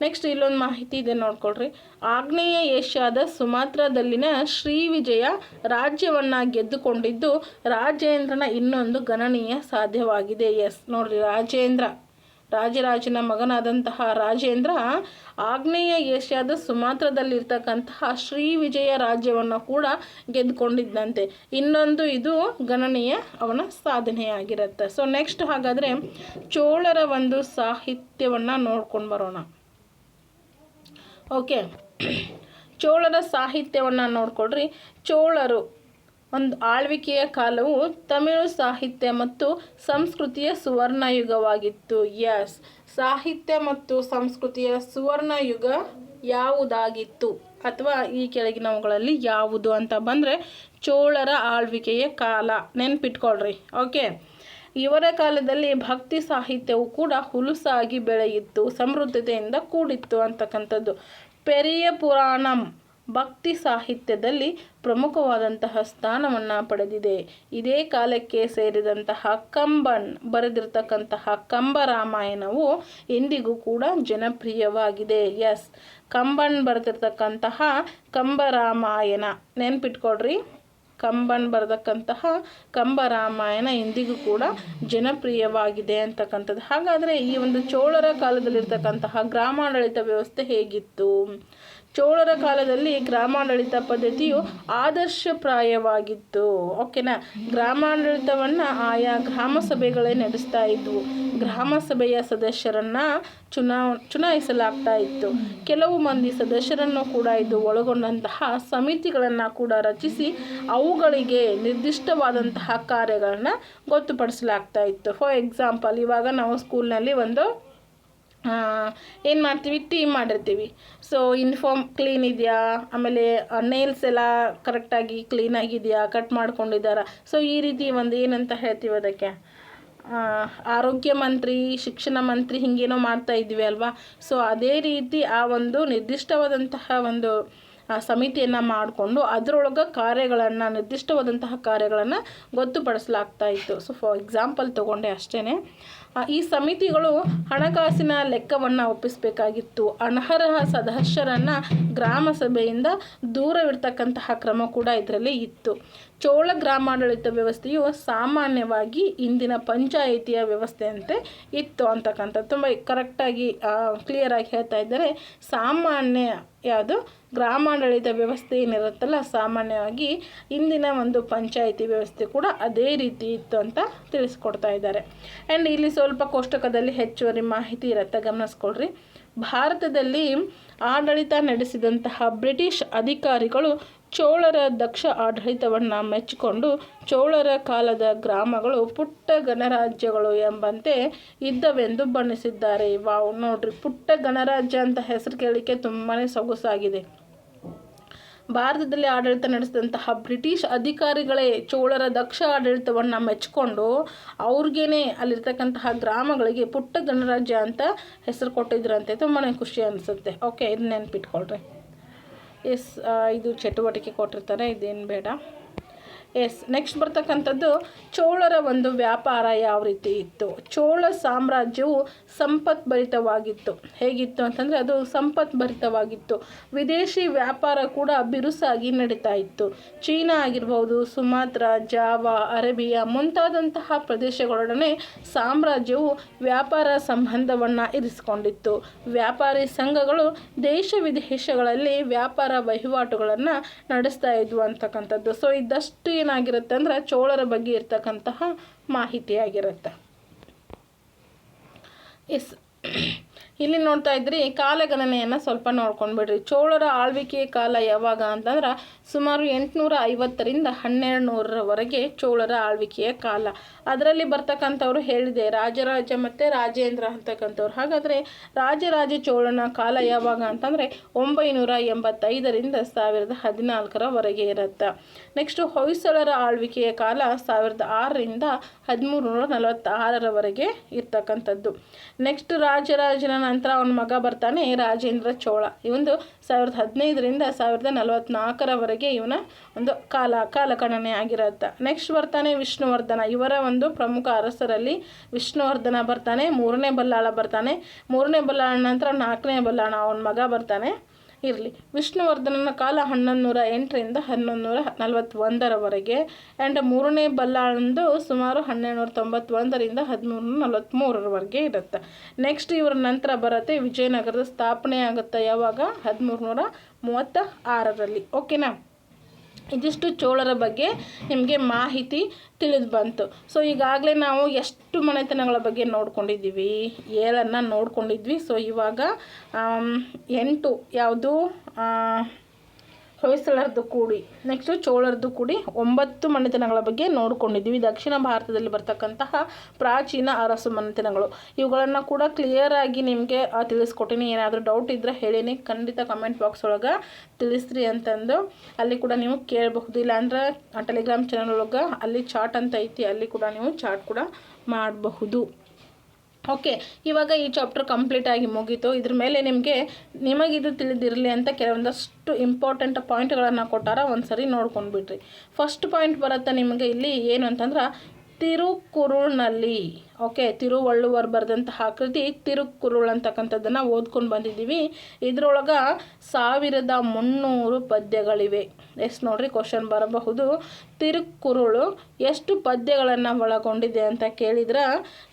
ನೆಕ್ಸ್ಟ್ ಇಲ್ಲೊಂದು ಮಾಹಿತಿ ಇದೆ ನೋಡ್ಕೊಳ್ರಿ. ಆಗ್ನೇಯ ಏಷ್ಯಾದ ಸುಮಾತ್ರದಲ್ಲಿನ ಶ್ರೀವಿಜಯ ರಾಜ್ಯವನ್ನು ಗೆದ್ದುಕೊಂಡಿದ್ದು ರಾಜೇಂದ್ರನ ಇನ್ನೊಂದು ಗಣನೀಯ ಸಾಧ್ಯವಾಗಿದೆ. ಎಸ್, ನೋಡ್ರಿ ರಾಜೇಂದ್ರ. ರಾಜರಾಜನ ಮಗನಾದಂತಹ ರಾಜೇಂದ್ರ ಆಗ್ನೇಯ ಏಷ್ಯಾದ ಸುಮಾತ್ರದಲ್ಲಿರ್ತಕ್ಕಂತಹ ಶ್ರೀವಿಜಯ ರಾಜ್ಯವನ್ನು ಕೂಡ ಗೆದ್ದುಕೊಂಡಿದ್ದಂತೆ. ಇನ್ನೊಂದು ಇದು ಗಣನೀಯ ಅವನ ಸಾಧನೆಯಾಗಿರುತ್ತೆ. ಸೊ ನೆಕ್ಸ್ಟ್ ಹಾಗಾದರೆ ಚೋಳರ ಒಂದು ಸಾಹಿತ್ಯವನ್ನು ನೋಡ್ಕೊಂಡು ಬರೋಣ. ಓಕೆ ಚೋಳರ ಸಾಹಿತ್ಯವನ್ನು ನೋಡ್ಕೊಡ್ರಿ ಚೋಳರು ಒಂದು ಆಳ್ವಿಕೆಯ ಕಾಲವು ತಮಿಳು ಸಾಹಿತ್ಯ ಮತ್ತು ಸಂಸ್ಕೃತಿಯ ಸುವರ್ಣಯುಗವಾಗಿತ್ತು. ಎಸ್ ಸಾಹಿತ್ಯ ಮತ್ತು ಸಂಸ್ಕೃತಿಯ ಸುವರ್ಣಯುಗ ಯಾವುದಾಗಿತ್ತು? ಅಥವಾ ಈ ಕೆಳಗಿನವುಗಳಲ್ಲಿ ಯಾವುದು ಅಂತ ಬಂದರೆ ಚೋಳರ ಆಳ್ವಿಕೆಯ ಕಾಲ. ನೆನ್ಪಿಟ್ಕೊಳ್ರಿ. ಓಕೆ ಇವರ ಕಾಲದಲ್ಲಿ ಭಕ್ತಿ ಸಾಹಿತ್ಯವು ಕೂಡ ಹುಲುಸಾಗಿ ಬೆಳೆಯಿತ್ತು, ಸಮೃದ್ಧತೆಯಿಂದ ಕೂಡಿತ್ತು ಅಂತಕ್ಕಂಥದ್ದು. ಪೆರಿಯ ಪುರಾಣಂ ಭಕ್ತಿ ಸಾಹಿತ್ಯದಲ್ಲಿ ಪ್ರಮುಖವಾದಂತಹ ಸ್ಥಾನವನ್ನು ಪಡೆದಿದೆ. ಇದೇ ಕಾಲಕ್ಕೆ ಸೇರಿದಂತಹ ಕಂಬನ್, ಬರೆದಿರ್ತಕ್ಕಂತಹ ಕಂಬರಾಮಾಯಣವು ಇಂದಿಗೂ ಕೂಡ ಜನಪ್ರಿಯವಾಗಿದೆ. ಎಸ್. ಕಂಬನ್ ಬರೆದಿರ್ತಕ್ಕಂತಹ ಕಂಬರಾಮಾಯಣ ನೆನ್ಪಿಟ್ಕೊಡ್ರಿ ಕಂಬನ್ ಬರೆದಕ್ಕಂತಹ ಕಂಬರಾಮಾಯಣ ಇಂದಿಗೂ ಕೂಡ ಜನಪ್ರಿಯವಾಗಿದೆ ಅಂತಕ್ಕಂಥದ್ದು. ಹಾಗಾದರೆ ಈ ಒಂದು ಚೋಳರ ಕಾಲದಲ್ಲಿರ್ತಕ್ಕಂತಹ ಗ್ರಾಮಾಡಳಿತ ವ್ಯವಸ್ಥೆ ಹೇಗಿತ್ತು? ಚೋಳರ ಕಾಲದಲ್ಲಿ ಗ್ರಾಮಾಡಳಿತ ಪದ್ಧತಿಯು ಆದರ್ಶಪ್ರಾಯವಾಗಿತ್ತು. ಓಕೆನಾ? ಗ್ರಾಮಾಡಳಿತವನ್ನು ಆಯಾ ಗ್ರಾಮ ಸಭೆಗಳೇ ನಡೆಸ್ತಾ ಇದ್ವು. ಗ್ರಾಮ ಸಭೆಯ ಸದಸ್ಯರನ್ನು ಚುನಾವ ಚುನಾಯಿಸಲಾಗ್ತಾ ಇತ್ತು. ಕೆಲವು ಮಂದಿ ಸದಸ್ಯರನ್ನು ಕೂಡ ಇದು ಒಳಗೊಂಡಂತಹ ಸಮಿತಿಗಳನ್ನು ಕೂಡ ರಚಿಸಿ ಅವುಗಳಿಗೆ ನಿರ್ದಿಷ್ಟವಾದಂತಹ ಕಾರ್ಯಗಳನ್ನು ಗೊತ್ತುಪಡಿಸಲಾಗ್ತಾ ಇತ್ತು. ಫಾರ್ ಎಕ್ಸಾಂಪಲ್ ಇವಾಗ ನಾವು ಸ್ಕೂಲ್ನಲ್ಲಿ ಒಂದು ಏನು ಮಾಡ್ತೀವಿ? ಟೀಮ್ ಮಾಡಿರ್ತೀವಿ. ಸೊ ಯೂನಿಫಾರ್ಮ್ ಕ್ಲೀನ್ ಇದೆಯಾ? ಆಮೇಲೆ ನೇಲ್ಸ್ ಎಲ್ಲ ಕರೆಕ್ಟಾಗಿ ಕ್ಲೀನಾಗಿದೆಯಾ ಕಟ್ ಮಾಡ್ಕೊಂಡಿದ್ದಾರಾ? ಸೊ ಈ ರೀತಿ ಒಂದು ಏನಂತ ಹೇಳ್ತೀವಿ ಅದಕ್ಕೆ? ಆರೋಗ್ಯ ಮಂತ್ರಿ, ಶಿಕ್ಷಣ ಮಂತ್ರಿ ಹಿಂಗೇನೋ ಮಾಡ್ತಾ ಇದ್ವಿ ಅಲ್ವಾ? ಸೊ ಅದೇ ರೀತಿ ಆ ಒಂದು ನಿರ್ದಿಷ್ಟವಾದಂತಹ ಒಂದು ಸಮಿತಿಯನ್ನು ಮಾಡಿಕೊಂಡು ಅದರೊಳಗೆ ಕಾರ್ಯಗಳನ್ನು, ನಿರ್ದಿಷ್ಟವಾದಂತಹ ಕಾರ್ಯಗಳನ್ನು ಗೊತ್ತುಪಡಿಸಲಾಗ್ತಾ ಇತ್ತು. ಸೊ ಫಾರ್ ಎಕ್ಸಾಂಪಲ್ ತೊಗೊಂಡೆ ಅಷ್ಟೇ ಈ ಸಮಿತಿಗಳು ಹಣಕಾಸಿನ ಲೆಕ್ಕವನ್ನು ಒಪ್ಪಿಸಬೇಕಾಗಿತ್ತು. ಅನರ್ಹ ಸದಸ್ಯರನ್ನು ಗ್ರಾಮ ಸಭೆಯಿಂದ ದೂರವಿಡ್ತಕ್ಕಂತಹ ಕ್ರಮ ಕೂಡ ಇದರಲ್ಲಿ ಇತ್ತು. ಚೋಳ ಗ್ರಾಮಾಡಳಿತ ವ್ಯವಸ್ಥೆಯು ಸಾಮಾನ್ಯವಾಗಿ ಇಂದಿನ ಪಂಚಾಯಿತಿಯ ವ್ಯವಸ್ಥೆಯಂತೆ ಇತ್ತು ಅಂತಕ್ಕಂಥದ್ದು. ತುಂಬ ಕರೆಕ್ಟಾಗಿ ಕ್ಲಿಯರಾಗಿ ಹೇಳ್ತಾ ಇದ್ದಾರೆ. ಸಾಮಾನ್ಯ ಯಾವುದು ಗ್ರಾಮಾಡಳಿತ ವ್ಯವಸ್ಥೆ ಏನಿರುತ್ತಲ್ಲ, ಸಾಮಾನ್ಯವಾಗಿ ಇಂದಿನ ಒಂದು ಪಂಚಾಯಿತಿ ವ್ಯವಸ್ಥೆ ಕೂಡ ಅದೇ ರೀತಿ ಇತ್ತು ಅಂತ ತಿಳಿಸ್ಕೊಡ್ತಾ ಇದ್ದಾರೆ. ಆ್ಯಂಡ್ ಇಲ್ಲಿ ಸ್ವಲ್ಪ ಕೋಷ್ಟಕದಲ್ಲಿ ಹೆಚ್ಚುವರಿ ಮಾಹಿತಿ ಇರುತ್ತೆ, ಗಮನಿಸ್ಕೊಳ್ರಿ. ಭಾರತದಲ್ಲಿ ಆಡಳಿತ ನಡೆಸಿದಂತಹ ಬ್ರಿಟಿಷ್ ಅಧಿಕಾರಿಗಳು ಚೋಳರ ದಕ್ಷ ಆಡಳಿತವನ್ನು ಮೆಚ್ಚಿಕೊಂಡು ಚೋಳರ ಕಾಲದ ಗ್ರಾಮಗಳು ಪುಟ್ಟ ಗಣರಾಜ್ಯಗಳು ಎಂಬಂತೆ ಇದ್ದವೆಂದು ಬಣ್ಣಿಸಿದ್ದಾರೆ. ವಾವ್, ನೋಡ್ರಿ, ಪುಟ್ಟ ಗಣರಾಜ್ಯ ಅಂತ ಹೆಸರು ಕೇಳಲಿಕ್ಕೆ ತುಂಬಾ ಸೊಗಸಾಗಿದೆ. ಭಾರತದಲ್ಲಿ ಆಡಳಿತ ನಡೆಸಿದಂತಹ ಬ್ರಿಟಿಷ್ ಅಧಿಕಾರಿಗಳೇ ಚೋಳರ ದಕ್ಷ ಆಡಳಿತವನ್ನು ಮೆಚ್ಚಿಕೊಂಡು ಅವ್ರಿಗೇನೆ ಅಲ್ಲಿರ್ತಕ್ಕಂತಹ ಗ್ರಾಮಗಳಿಗೆ ಪುಟ್ಟ ಗಣರಾಜ್ಯ ಅಂತ ಹೆಸರು ಕೊಟ್ಟಿದ್ರಂತೆ. ತುಂಬಾ ಖುಷಿ ಅನಿಸುತ್ತೆ. ಓಕೆ ಇದು ನೆನ್ಪಿಟ್ಕೊಳ್ರಿ. ಎಸ್ ಇದು ಚಟುವಟಿಕೆ ಕೊಟ್ಟಿರ್ತಾರೆ, ಇದೇನು ಬೇಡ. ಎಸ್ ನೆಕ್ಸ್ಟ್ ಬರ್ತಕ್ಕಂಥದ್ದು ಚೋಳರ ಒಂದು ವ್ಯಾಪಾರ ಯಾವ ರೀತಿ ಇತ್ತು? ಚೋಳ ಸಾಮ್ರಾಜ್ಯವು ಸಂಪತ್ಭರಿತವಾಗಿತ್ತು. ಹೇಗಿತ್ತು ಅಂತಂದರೆ ಅದು ಸಂಪತ್ಭರಿತವಾಗಿತ್ತು. ವಿದೇಶಿ ವ್ಯಾಪಾರ ಕೂಡ ಬಿರುಸಾಗಿ ನಡೀತಾ ಇತ್ತು. ಚೀನಾ ಆಗಿರ್ಬೋದು, ಸುಮಾತ್ರ, ಜಾವಾ, ಅರೇಬಿಯಾ ಮುಂತಾದಂತಹ ಪ್ರದೇಶಗಳೊಡನೆ ಸಾಮ್ರಾಜ್ಯವು ವ್ಯಾಪಾರ ಸಂಬಂಧವನ್ನು ಇರಿಸಿಕೊಂಡಿತ್ತು. ವ್ಯಾಪಾರಿ ಸಂಘಗಳು ದೇಶ ವಿದೇಶಗಳಲ್ಲಿ ವ್ಯಾಪಾರ ವಹಿವಾಟುಗಳನ್ನು ನಡೆಸ್ತಾ ಇದ್ವು ಅಂತಕ್ಕಂಥದ್ದು. ಸೊ ಇದಷ್ಟು ಏನಾಗಿರುತ್ತೆ ಅಂದ್ರೆ ಚೋಳರ ಬಗ್ಗೆ ಇರ್ತಕ್ಕಂತಹ ಮಾಹಿತಿಯಾಗಿರುತ್ತೆ ಎಸ್, ಇಲ್ಲಿ ನೋಡ್ತಾ ಇದ್ರಿ, ಕಾಲಗಣನೆಯನ್ನ ಸ್ವಲ್ಪ ನೋಡ್ಕೊಂಡ್ಬಿಡ್ರಿ. ಚೋಳರ ಆಳ್ವಿಕೆಯ ಕಾಲ ಯಾವಾಗ ಅಂತಂದ್ರೆ ಸುಮಾರು ಎಂಟುನೂರ ಐವತ್ತರಿಂದ ಹನ್ನೆರಡು ನೂರರವರೆಗೆ ಚೋಳರ ಆಳ್ವಿಕೆಯ ಕಾಲ. ಅದರಲ್ಲಿ ಬರ್ತಕ್ಕಂಥವ್ರು ಹೇಳಿದೆ, ರಾಜರಾಜ ಮತ್ತು ರಾಜೇಂದ್ರ ಅಂತಕ್ಕಂಥವ್ರು. ಹಾಗಾದರೆ ರಾಜರಾಜ ಚೋಳನ ಕಾಲ ಯಾವಾಗ ಅಂತಂದರೆ ಒಂಬೈನೂರ ಎಂಬತ್ತೈದರಿಂದ ಸಾವಿರದ ಹದಿನಾಲ್ಕರವರೆಗೆ ಇರುತ್ತೆ. ನೆಕ್ಸ್ಟು ಹೊಯ್ಸಳರ ಆಳ್ವಿಕೆಯ ಕಾಲ ಸಾವಿರದ ಆರರಿಂದ ಹದಿಮೂರು ನೂರ ನಲವತ್ತಾರರವರೆಗೆ ಇರ್ತಕ್ಕಂಥದ್ದು. ನೆಕ್ಸ್ಟ್ ರಾಜರಾಜನ ನಂತರ ಅವನ ಮಗ ಬರ್ತಾನೆ ರಾಜೇಂದ್ರ ಚೋಳ. ಇವೊಂದು ಸಾವಿರದ ಹದಿನೈದರಿಂದ ಸಾವಿರದ ನಲವತ್ತ್ನಾಲ್ಕರವರೆಗೆ ಇವನ ಒಂದು ಕಾಲ ಕಾಲಕಣನೆ ಆಗಿರುತ್ತೆ. ನೆಕ್ಸ್ಟ್ ಬರ್ತಾನೆ ವಿಷ್ಣುವರ್ಧನ. ಇವರ ಒಂದು ಪ್ರಮುಖ ಅರಸರಲ್ಲಿ ವಿಷ್ಣುವರ್ಧನ ಬರ್ತಾನೆ, ಮೂರನೇ ಬಲ್ಲಾಳ ಬರ್ತಾನೆ. ಮೂರನೇ ಬಲ್ಲಾಳ ನಂತರ ನಾಲ್ಕನೇ ಬಲ್ಲಾಳ, ಅವನ ಮಗ ಬರ್ತಾನೆ. ಇರಲಿ. ವಿಷ್ಣುವರ್ಧನನ ಕಾಲ ಹನ್ನೊಂದು ನೂರ ಎಂಟರಿಂದ ಹನ್ನೊಂದು ನೂರ ನಲವತ್ತೊಂದರವರೆಗೆ ಆ್ಯಂಡ್ ಮೂರನೇ ಬಲ್ಲಾಳಂದು ಸುಮಾರು ಹನ್ನೆರಡು ನೂರ ತೊಂಬತ್ತೊಂದರಿಂದ ಹದಿಮೂರು ನಲವತ್ತ್ಮೂರರವರೆಗೆ ಇರುತ್ತೆ. ನೆಕ್ಸ್ಟ್ ಇವರ ನಂತರ ಬರುತ್ತೆ ವಿಜಯನಗರದ ಸ್ಥಾಪನೆ ಆಗುತ್ತೆ ಯಾವಾಗ? ಹದಿಮೂರು ನೂರ ಮೂವತ್ತ ಆರರಲ್ಲಿ ಓಕೆನಾ ಇದಿಷ್ಟು ಚೋಳರ ಬಗ್ಗೆ ನಿಮಗೆ ಮಾಹಿತಿ ತಿಳಿದು ಬಂತು. ಸೊ ಈಗಾಗಲೇ ನಾವು ಎಷ್ಟು ಮನೆತನಗಳ ಬಗ್ಗೆ ನೋಡ್ಕೊಂಡಿದ್ದೀವಿ, ಏಳನ್ನು ನೋಡ್ಕೊಂಡಿದ್ವಿ. ಸೊ ಇವಾಗ ಎಂಟು ಯಾವುದು ಹೊಯ್ಸಳರದ್ದು ಕೂಡಿ ನೆಕ್ಸ್ಟು ಚೋಳರದ್ದು ಕೂಡಿ ಒಂಬತ್ತು ಮನೆತನಗಳ ಬಗ್ಗೆ ನೋಡ್ಕೊಂಡಿದ್ದೀವಿ. ದಕ್ಷಿಣ ಭಾರತದಲ್ಲಿ ಬರ್ತಕ್ಕಂತಹ ಪ್ರಾಚೀನ ಅರಸು ಮನೆತನಗಳು. ಇವುಗಳನ್ನು ಕೂಡ ಕ್ಲಿಯರಾಗಿ ನಿಮಗೆ ತಿಳಿಸ್ಕೊಟ್ಟಿನಿ. ಏನಾದರೂ ಡೌಟ್ ಇದ್ದರೆ ಹೇಳೀನಿ. ಖಂಡಿತ ಕಮೆಂಟ್ ಬಾಕ್ಸ್ ಒಳಗೆ ತಿಳಿಸ್ರಿ ಅಂತಂದು ಅಲ್ಲಿ ಕೂಡ ನೀವು ಕೇಳಬಹುದು. ಇಲ್ಲಾಂದ್ರೆ ಟೆಲಿಗ್ರಾಮ್ ಚಾನಲ್ ಒಳಗೆ ಅಲ್ಲಿ ಚಾಟ್ ಅಂತ ಐತಿ, ಅಲ್ಲಿ ಕೂಡ ನೀವು ಚಾಟ್ ಕೂಡ ಮಾಡಬಹುದು. ಓಕೆ ಇವಾಗ ಈ ಚಾಪ್ಟರ್ ಕಂಪ್ಲೀಟ್ ಆಗಿ ಮುಗೀತು. ಇದ್ರ ಮೇಲೆ ನಿಮಗೆ ನಿಮಗಿದು ತಿಳಿದಿರಲಿ ಅಂತ ಕೆಲವೊಂದಷ್ಟು ಇಂಪಾರ್ಟೆಂಟ್ ಪಾಯಿಂಟ್ಗಳನ್ನು ಕೊಟ್ಟಾರ ಒಂದು ಸರಿ ನೋಡ್ಕೊಂಡ್ಬಿಟ್ರಿ ಫಸ್ಟ್ ಪಾಯಿಂಟ್ ಬರುತ್ತೆ ನಿಮಗೆ ಇಲ್ಲಿ ಏನು ಅಂತಂದ್ರೆ ತಿರುಕುರುಳ್ನಲ್ಲಿ, ಓಕೆ, ತಿರುವಳ್ಳುವರ್ ಬರೆದಂತಹ ಕೃತಿ ತಿರುಕುರುಳ್ ಅಂತಕ್ಕಂಥದ್ದನ್ನು ಓದ್ಕೊಂಡು ಬಂದಿದ್ದೀವಿ. ಇದರೊಳಗೆ ಸಾವಿರದ ಮುನ್ನೂರು ಪದ್ಯಗಳಿವೆ. ಎಷ್ಟು ನೋಡ್ರಿ ಕ್ವಶನ್ ಬರಬಹುದು. ತಿರುಕುರುಳು ಎಷ್ಟು ಪದ್ಯಗಳನ್ನು ಒಳಗೊಂಡಿದೆ ಅಂತ ಕೇಳಿದ್ರೆ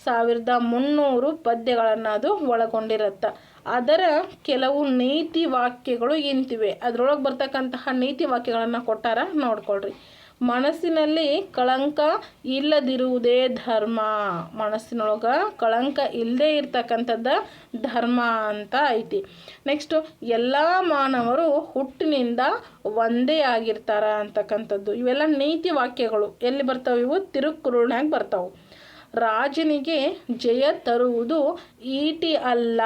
ಸಾವಿರದ ಮುನ್ನೂರು ಪದ್ಯಗಳನ್ನು ಅದು ಒಳಗೊಂಡಿರುತ್ತೆ. ಅದರ ಕೆಲವು ನೀತಿ ವಾಕ್ಯಗಳು ಇಂತಿವೆ. ಅದರೊಳಗೆ ಬರ್ತಕ್ಕಂತಹ ನೀತಿ ವಾಕ್ಯಗಳನ್ನು ಕೊಟ್ಟಾರ ನೋಡ್ಕೊಳ್ರಿ. ಮನಸ್ಸಿನಲ್ಲಿ ಕಳಂಕ ಇಲ್ಲದಿರುವುದೇ ಧರ್ಮ. ಮನಸ್ಸಿನೊಳಗೆ ಕಳಂಕ ಇಲ್ಲದೇ ಇರ್ತಕ್ಕಂಥದ್ದ ಧರ್ಮ ಅಂತ ಐತಿ. ನೆಕ್ಸ್ಟು ಎಲ್ಲ ಮಾನವರು ಹುಟ್ಟಿನಿಂದ ಒಂದೇ ಆಗಿರ್ತಾರ ಅಂತಕ್ಕಂಥದ್ದು. ಇವೆಲ್ಲ ನೀತಿ ವಾಕ್ಯಗಳು. ಎಲ್ಲಿ ಬರ್ತಾವೆ ಇವು? ತಿರುಕುರುಳ್ನಾಗ ಬರ್ತಾವೆ. ರಾಜನಿಗೆ ಜಯ ತರುವುದು ಈಟಿ ಅಲ್ಲ.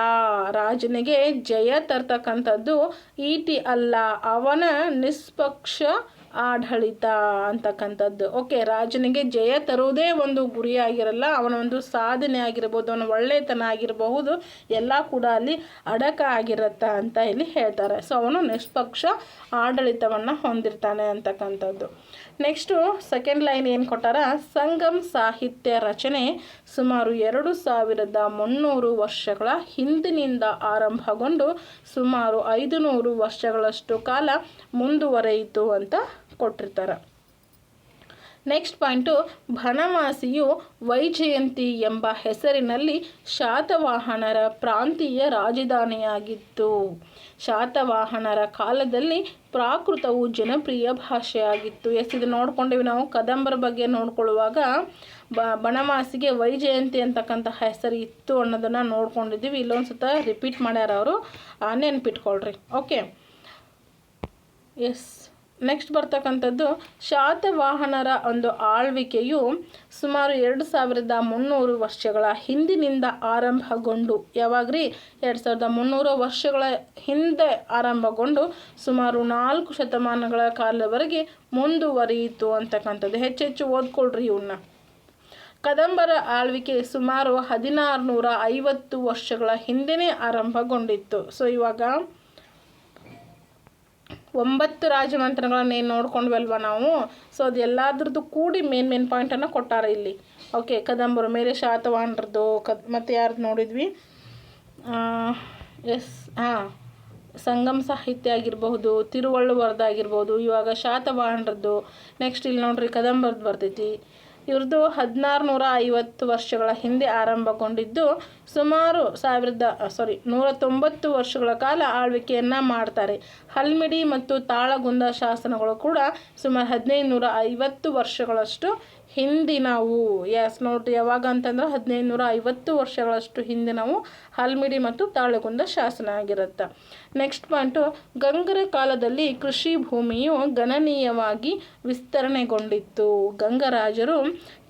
ರಾಜನಿಗೆ ಜಯ ತರ್ತಕ್ಕಂಥದ್ದು ಈಟಿ ಅಲ್ಲ. ಅವನ ನಿಷ್ಪಕ್ಷ ಆಡಳಿತ ಅಂತಕ್ಕಂಥದ್ದು. ಓಕೆ ರಾಜನಿಗೆ ಜಯ ತರುವುದೇ ಒಂದು ಗುರಿಯಾಗಿರಲ್ಲ, ಅವನ ಒಂದು ಸಾಧನೆ ಆಗಿರ್ಬೋದು, ಅವನ ಒಳ್ಳೆತನ ಆಗಿರಬಹುದು, ಎಲ್ಲ ಕೂಡ ಅಲ್ಲಿ ಅಡಕ ಆಗಿರತ್ತ ಅಂತ ಇಲ್ಲಿ ಹೇಳ್ತಾರೆ. ಸೊ ಅವನು ನಿಷ್ಪಕ್ಷ ಆಡಳಿತವನ್ನು ಹೊಂದಿರ್ತಾನೆ ಅಂತಕ್ಕಂಥದ್ದು. ನೆಕ್ಸ್ಟು ಸೆಕೆಂಡ್ ಲೈನ್ ಏನು ಕೊಟ್ಟಾರ? ಸಂಗಮ್ ಸಾಹಿತ್ಯ ರಚನೆ ಸುಮಾರು ಎರಡು ಸಾವಿರದ ಮುನ್ನೂರು ವರ್ಷಗಳ ಹಿಂದಿನಿಂದ ಆರಂಭಗೊಂಡು ಸುಮಾರು ಐದು ನೂರು ವರ್ಷಗಳಷ್ಟು ಕಾಲ ಮುಂದುವರೆಯಿತು ಅಂತ ಕೊಟ್ಟಿರ್ತಾರೆ. ನೆಕ್ಸ್ಟ್ ಪಾಯಿಂಟು ಬನವಾಸಿಯು ವೈಜಯಂತಿ ಎಂಬ ಹೆಸರಿನಲ್ಲಿ ಶಾತವಾಹನರ ಪ್ರಾಂತೀಯ ರಾಜಧಾನಿಯಾಗಿತ್ತು. ಶಾತವಾಹನರ ಕಾಲದಲ್ಲಿ ಪ್ರಾಕೃತವು ಜನಪ್ರಿಯ ಭಾಷೆಯಾಗಿತ್ತು. ಎಸ್, ಇದು ನೋಡ್ಕೊಂಡಿವಿ ನಾವು. ಕದಂಬರ ಬಗ್ಗೆ ನೋಡ್ಕೊಳ್ಳುವಾಗ, ಬ, ಬನವಾಸಿಗೆ ವೈಜಯಂತಿ ಅಂತಕ್ಕಂತಹ ಹೆಸರು ಇತ್ತು ಅನ್ನೋದನ್ನು ನೋಡ್ಕೊಂಡಿದ್ದೀವಿ. ಇಲ್ಲೊಂದು ಸತ ರಿಪೀಟ್ ಮಾಡ್ಯಾರ ಅವರು. ನೆನ್ಪಿಟ್ಕೊಳ್ರಿ. ಓಕೆ ಎಸ್ ನೆಕ್ಸ್ಟ್ ಬರ್ತಕ್ಕಂಥದ್ದು, ಶಾತವಾಹನರ ಒಂದು ಆಳ್ವಿಕೆಯು ಸುಮಾರು ಎರಡು ಸಾವಿರದ ಮುನ್ನೂರು ವರ್ಷಗಳ ಹಿಂದಿನಿಂದ ಆರಂಭಗೊಂಡು, ಯಾವಾಗ್ರಿ? ಎರಡು ಸಾವಿರದ ಮುನ್ನೂರು ವರ್ಷಗಳ ಹಿಂದೆ ಆರಂಭಗೊಂಡು, ಸುಮಾರು ನಾಲ್ಕು ಶತಮಾನಗಳ ಕಾಲದವರೆಗೆ ಮುಂದುವರಿಯಿತು ಅಂತಕ್ಕಂಥದ್ದು. ಹೆಚ್ಚೆಚ್ಚು ಓದ್ಕೊಳ್ರಿ ಇವನ್ನ ಕದಂಬರ ಆಳ್ವಿಕೆ ಸುಮಾರು ಹದಿನಾರು ನೂರ ಐವತ್ತು ವರ್ಷಗಳ ಹಿಂದೆನೇ ಆರಂಭಗೊಂಡಿತ್ತು. ಸೊ ಇವಾಗ ಒಂಬತ್ತು ರಾಜಮಂತ್ರಗಳನ್ನ ಏನು ನೋಡ್ಕೊಂಡ್ವಲ್ವ ನಾವು? ಸೊ ಅದು ಎಲ್ಲದ್ರದ್ದು ಕೂಡಿ ಮೇನ್ ಮೇನ್ ಪಾಯಿಂಟನ್ನು ಕೊಟ್ಟಾರೆ ಇಲ್ಲಿ. ಓಕೆ ಕದಂಬರು ಮೇಲೆ ಶಾತವಾಹನರದ್ದು, ಕದ್, ಮತ್ತು ಯಾರ್ದು ನೋಡಿದ್ವಿ? ಎಸ್ ಹಾಂ ಸಂಗಮ್ ಸಾಹಿತ್ಯ ಆಗಿರಬಹುದು ತಿರುವಳ್ಳುವರ್ದಾಗಿರ್ಬೋದು ಇವಾಗ ಶಾತವಾಹನರದ್ದು ನೆಕ್ಸ್ಟ್ ಇಲ್ಲಿ ನೋಡ್ರಿ ಕದಂಬರದ್ದು ಬರ್ತೈತಿ. ಇವ್ರದ್ದು ಹದಿನಾರು ನೂರ ಐವತ್ತು ವರ್ಷಗಳ ಹಿಂದೆ ಆರಂಭಗೊಂಡಿದ್ದು ಸುಮಾರು ಸಾವಿರದ ಸಾರಿ ನೂರ ತೊಂಬತ್ತು ವರ್ಷಗಳ ಕಾಲ ಆಳ್ವಿಕೆಯನ್ನು ಮಾಡ್ತಾರೆ. ಹಲ್ಮಿಡಿ ಮತ್ತು ತಾಳಗುಂದ ಶಾಸನಗಳು ಕೂಡ ಸುಮಾರು ಹದಿನೈದು ನೂರ ಐವತ್ತು ವರ್ಷಗಳಷ್ಟು ಹಿಂದಿನವು. ಎಸ್ ನೋಡ್ರಿ, ಯಾವಾಗ ಅಂತಂದ್ರೆ ಹದಿನೈದು ನೂರ ಐವತ್ತು ವರ್ಷಗಳಷ್ಟು ಹಿಂದಿನವು ನಾವು ಹಲ್ಮಿಡಿ ಮತ್ತು ತಾಳಗುಂದ ಶಾಸನ ಆಗಿರುತ್ತೆ. ನೆಕ್ಸ್ಟ್ ಪಾಯಿಂಟು ಗಂಗರ ಕಾಲದಲ್ಲಿ ಕೃಷಿ ಭೂಮಿಯು ಗಣನೀಯವಾಗಿ ವಿಸ್ತರಣೆಗೊಂಡಿತ್ತು. ಗಂಗರಾಜರು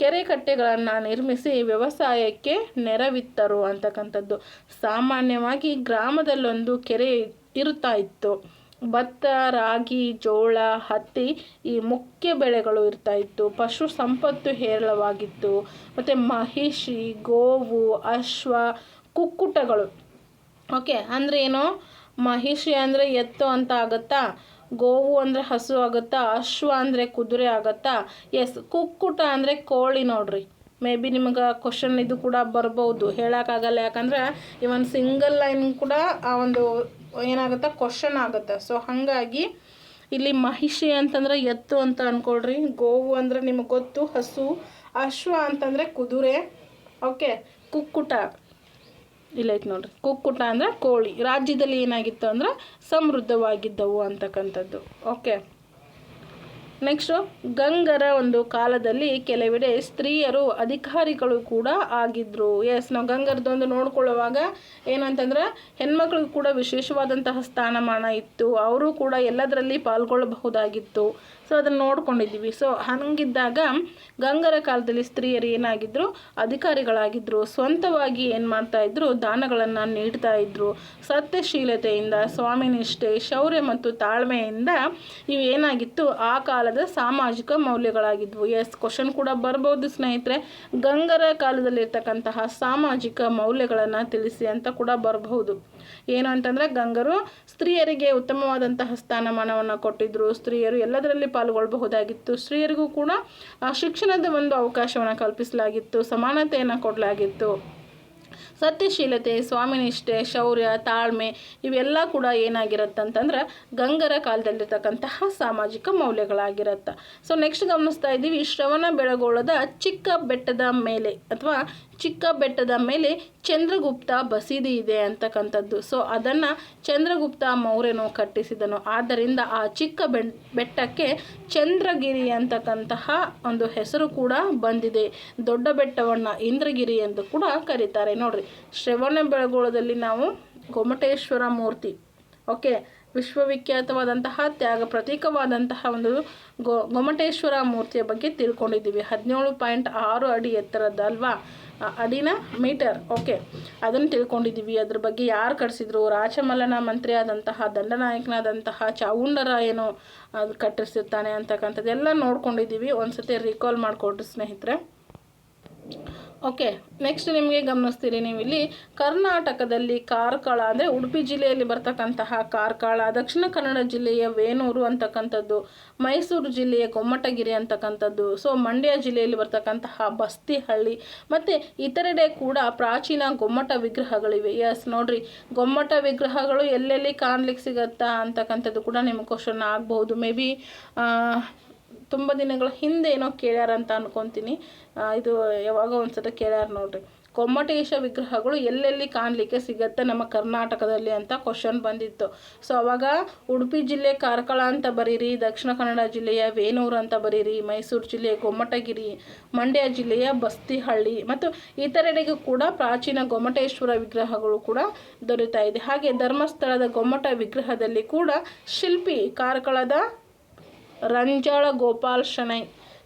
ಕೆರೆ ಕಟ್ಟೆಗಳನ್ನು ನಿರ್ಮಿಸಿ ವ್ಯವಸಾಯಕ್ಕೆ ನೆರವಿತ್ತರು ಅಂತಕ್ಕಂಥದ್ದು. ಸಾಮಾನ್ಯವಾಗಿ ಗ್ರಾಮದಲ್ಲೊಂದು ಕೆರೆ ಇರುತ್ತಾ ಇತ್ತು. ಭತ್ತ, ರಾಗಿ, ಜೋಳ, ಹತ್ತಿ ಈ ಮುಖ್ಯ ಬೆಳೆಗಳು ಇರ್ತಾ ಇತ್ತು. ಪಶು ಸಂಪತ್ತು ಹೇರಳವಾಗಿತ್ತು. ಮತ್ತು ಮಹಿಷಿ, ಗೋವು, ಅಶ್ವ, ಕುಕ್ಕುಟಗಳು. ಓಕೆ, ಅಂದರೆ ಏನು? ಮಹಿಷಿ ಅಂದರೆ ಎತ್ತು ಅಂತ ಆಗುತ್ತಾ? ಗೋವು ಅಂದರೆ ಹಸು ಆಗುತ್ತಾ? ಅಶ್ವ ಅಂದರೆ ಕುದುರೆ ಆಗುತ್ತಾ? ಎಸ್ ಕುಕ್ಕುಟ ಅಂದರೆ ಕೋಳಿ ನೋಡ್ರಿ. ಮೇ ಬಿ ನಿಮಗೆ ಕ್ವಶನ್ ಇದು ಕೂಡ ಬರ್ಬೋದು, ಹೇಳೋಕ್ಕಾಗಲ್ಲ. ಯಾಕಂದ್ರೆ ಒಂದು ಸಿಂಗಲ್ ಲೈನ್ ಕೂಡ ಆ ಒಂದು ಏನಾಗುತ್ತೆ ಕ್ವಶನ್ ಆಗುತ್ತೆ. ಸೊ ಹಾಗಾಗಿ ಇಲ್ಲಿ ಮಹಿಷಿ ಅಂತಂದ್ರೆ ಎತ್ತು ಅಂತ ಅಂದ್ಕೊಳ್ರಿ ಗೋವು ಅಂದರೆ ನಿಮಗೆ ಗೊತ್ತು, ಹಸು, ಅಶ್ವ ಅಂತಂದರೆ ಕುದುರೆ. ಓಕೆ ಕುಕ್ಕುಟ. ಇಲ್ಲೈತೆ ನೋಡ್ರಿ. ಕುಕ್ಕುಟ ಅಂದರೆ ಕೋಳಿ. ರಾಜ್ಯದಲ್ಲಿ ಏನಾಗಿತ್ತು ಅಂದ್ರೆ ಸಮೃದ್ಧವಾಗಿದ್ದವು ಅಂತಕ್ಕಂಥದ್ದು. ಓಕೆ ನೆಕ್ಸ್ಟು, ಗಂಗರ ಒಂದು ಕಾಲದಲ್ಲಿ ಕೆಲವೆಡೆ ಸ್ತ್ರೀಯರು ಅಧಿಕಾರಿಗಳು ಕೂಡ ಆಗಿದ್ದರು ಎಸ್ ನಾವು ಗಂಗರದೊಂದು ನೋಡ್ಕೊಳ್ಳುವಾಗ ಏನಂತಂದ್ರೆ, ಹೆಣ್ಮಕ್ಳಿಗೆ ಕೂಡ ವಿಶೇಷವಾದಂತಹ ಸ್ಥಾನಮಾನ ಇತ್ತು. ಅವರು ಕೂಡ ಎಲ್ಲದರಲ್ಲಿ ಪಾಲ್ಗೊಳ್ಳಬಹುದಾಗಿತ್ತು ಸೊ ಅದನ್ನು ನೋಡ್ಕೊಂಡಿದ್ದೀವಿ. ಸೊ ಹಂಗಿದ್ದಾಗ ಗಂಗರ ಕಾಲದಲ್ಲಿ ಸ್ತ್ರೀಯರು ಏನಾಗಿದ್ದರು ಅಧಿಕಾರಿಗಳಾಗಿದ್ದರು ಸ್ವಂತವಾಗಿ ಏನು ಮಾಡ್ತಾ ಇದ್ರು? ದಾನಗಳನ್ನು ನೀಡ್ತಾ ಇದ್ರು. ಸತ್ಯಶೀಲತೆಯಿಂದ, ಸ್ವಾಮಿನಿಷ್ಠೆ, ಶೌರ್ಯ ಮತ್ತು ತಾಳ್ಮೆಯಿಂದ ಇವು ಏನಾಗಿತ್ತು? ಆ ಕಾಲದ ಸಾಮಾಜಿಕ ಮೌಲ್ಯಗಳಾಗಿದ್ವು. ಎಸ್ ಕ್ವಶನ್ ಕೂಡ ಬರ್ಬೋದು ಸ್ನೇಹಿತರೆ. ಗಂಗರ ಕಾಲದಲ್ಲಿರ್ತಕ್ಕಂತಹ ಸಾಮಾಜಿಕ ಮೌಲ್ಯಗಳನ್ನು ತಿಳಿಸಿ ಅಂತ ಕೂಡ ಬರಬಹುದು. ಏನು ಅಂತಂದರೆ, ಗಂಗರು ಸ್ತ್ರೀಯರಿಗೆ ಉತ್ತಮವಾದಂತಹ ಸ್ಥಾನಮಾನವನ್ನು ಕೊಟ್ಟಿದ್ದರು ಸ್ತ್ರೀಯರು ಎಲ್ಲದರಲ್ಲಿ ಪಾಲ್ಗೊಳ್ಳಬಹುದಾಗಿತ್ತು ಸ್ತ್ರೀಯರಿಗೂ ಕೂಡ ಶಿಕ್ಷಣದ ಒಂದು ಅವಕಾಶವನ್ನು ಕಲ್ಪಿಸಲಾಗಿತ್ತು, ಸಮಾನತೆಯನ್ನು ಕೊಡಲಾಗಿತ್ತು. ಸತ್ಯಶೀಲತೆ, ಸ್ವಾಮಿನಿಷ್ಠೆ, ಶೌರ್ಯ, ತಾಳ್ಮೆ ಇವೆಲ್ಲ ಕೂಡ ಏನಾಗಿರುತ್ತಂತಂದ್ರೆ ಗಂಗರ ಕಾಲದಲ್ಲಿರ್ತಕ್ಕಂತಹ ಸಾಮಾಜಿಕ ಮೌಲ್ಯಗಳಾಗಿರುತ್ತೆ. ಸೊ ನೆಕ್ಸ್ಟ್ ಗಮನಿಸ್ತಾ ಇದ್ದೀವಿ, ಶ್ರವಣ ಬೆಳಗೊಳದ ಚಿಕ್ಕ ಬೆಟ್ಟದ ಮೇಲೆ, ಅಥವಾ ಚಿಕ್ಕ ಬೆಟ್ಟದ ಮೇಲೆ ಚಂದ್ರಗುಪ್ತ ಬಸೀದಿ ಇದೆ ಅಂತಕ್ಕಂಥದ್ದು. ಸೊ ಅದನ್ನು ಚಂದ್ರಗುಪ್ತ ಮೌರ್ಯನು ಕಟ್ಟಿಸಿದನು. ಆದ್ದರಿಂದ ಆ ಚಿಕ್ಕ ಬೆಟ್ಟಕ್ಕೆ ಚಂದ್ರಗಿರಿ ಅಂತಕ್ಕಂತಹ ಒಂದು ಹೆಸರು ಕೂಡ ಬಂದಿದೆ. ದೊಡ್ಡ ಬೆಟ್ಟವನ್ನು ಇಂದ್ರಗಿರಿ ಎಂದು ಕೂಡ ಕರೀತಾರೆ. ನೋಡ್ರಿ ಶ್ರವಣ ಬೆಳಗೊಳದಲ್ಲಿ ನಾವು ಗೊಮಟೇಶ್ವರ ಮೂರ್ತಿ ಓಕೆ ವಿಶ್ವವಿಖ್ಯಾತವಾದಂತಹ ತ್ಯಾಗ ಪ್ರತೀಕವಾದಂತಹ ಒಂದು ಗೊ ಗೊಮಟೇಶ್ವರ ಮೂರ್ತಿಯ ಬಗ್ಗೆ ತಿಳ್ಕೊಂಡಿದ್ದೀವಿ. ಹದಿನೇಳು ಪಾಯಿಂಟ್ ಆರು ಅಡಿ ಎತ್ತರದಲ್ವಾ ಅಡಿನ ಮೀಟರ್. ಓಕೆ. ಅದನ್ನು ತಿಳ್ಕೊಂಡಿದ್ದೀವಿ. ಅದ್ರ ಬಗ್ಗೆ ಯಾರು ಕಟ್ಟಿಸಿದ್ರು ರಾಜಮಲ್ಲನ ಮಂತ್ರಿ ಆದಂತಹ ದಂಡನಾಯಕನಾದಂತಹ ಚಾವುಂಡರಾಯನು ಅದು ಕಟ್ಟಿಸಿರ್ತಾನೆ ಅಂತಕ್ಕಂಥದ್ದೆಲ್ಲ ನೋಡ್ಕೊಂಡಿದ್ದೀವಿ. ಒಂದ್ಸತಿ ರೀಕಾಲ್ ಮಾಡಿಕೊಡ್ರಿ ಸ್ನೇಹಿತರೆ. ಓಕೆ ನೆಕ್ಸ್ಟ್ ನಿಮಗೆ ಗಮನಿಸ್ತೀರಿ ನೀವು ಇಲ್ಲಿ ಕರ್ನಾಟಕದಲ್ಲಿ ಕಾರ್ಕಳ ಅಂದರೆ ಉಡುಪಿ ಜಿಲ್ಲೆಯಲ್ಲಿ ಬರ್ತಕ್ಕಂತಹ ಕಾರ್ಕಳ, ದಕ್ಷಿಣ ಕನ್ನಡ ಜಿಲ್ಲೆಯ ವೇಣೂರು ಅಂತಕ್ಕಂಥದ್ದು, ಮೈಸೂರು ಜಿಲ್ಲೆಯ ಗೊಮ್ಮಟಗಿರಿ ಅಂತಕ್ಕಂಥದ್ದು ಸೊ ಮಂಡ್ಯ ಜಿಲ್ಲೆಯಲ್ಲಿ ಬರ್ತಕ್ಕಂತಹ ಬಸ್ತಿಹಳ್ಳಿ, ಮತ್ತು ಇತರೆಡೆ ಕೂಡ ಪ್ರಾಚೀನ ಗೊಮ್ಮಟ ವಿಗ್ರಹಗಳಿವೆ. ಎಸ್ ನೋಡ್ರಿ, ಗೊಮ್ಮಟ ವಿಗ್ರಹಗಳು ಎಲ್ಲೆಲ್ಲಿ ಕಾಣ್ಲಿಕ್ಕೆ ಸಿಗತ್ತಾ ಅಂತಕ್ಕಂಥದ್ದು ಕೂಡ ನಿಮ್ಗೆ ಕ್ವಶನ್ ಆಗ್ಬೋದು. ಮೇ ಬಿ ತುಂಬ ದಿನಗಳ ಹಿಂದೆ ಏನೋ ಕೇಳ್ಯಾರ ಅಂತ ಅನ್ಕೊತೀನಿ. ಇದು ಯಾವಾಗ ಒಂದ್ಸತಿ ಕೇಳ್ಯಾರ ನೋಡ್ರಿ. ಗೊಮ್ಮಟೇಶ ವಿಗ್ರಹಗಳು ಎಲ್ಲೆಲ್ಲಿ ಕಾಣಲಿಕ್ಕೆ ಸಿಗತ್ತೆ ನಮ್ಮ ಕರ್ನಾಟಕದಲ್ಲಿ ಅಂತ ಕ್ವಶನ್ ಬಂದಿತ್ತು. ಸೊ ಅವಾಗ ಉಡುಪಿ ಜಿಲ್ಲೆ ಕಾರ್ಕಳ ಅಂತ ಬರೀರಿ, ದಕ್ಷಿಣ ಕನ್ನಡ ಜಿಲ್ಲೆಯ ವೇಣೂರು ಅಂತ ಬರೀರಿ, ಮೈಸೂರು ಜಿಲ್ಲೆಯ ಗೊಮ್ಮಟಗಿರಿ, ಮಂಡ್ಯ ಜಿಲ್ಲೆಯ ಬಸ್ತಿಹಳ್ಳಿ ಮತ್ತು ಇತರೆಡೆಗೂ ಕೂಡ ಪ್ರಾಚೀನ ಗೊಮ್ಮಟೇಶ್ವರ ವಿಗ್ರಹಗಳು ಕೂಡ ದೊರೆತಾ ಇದೆ. ಹಾಗೆ ಧರ್ಮಸ್ಥಳದ ಗೊಮ್ಮಟ ವಿಗ್ರಹದಲ್ಲಿ ಕೂಡ ಶಿಲ್ಪಿ ಕಾರ್ಕಳದ ರಂಜಾಳ, ಗೋಪಾಲ್, ಶನೈ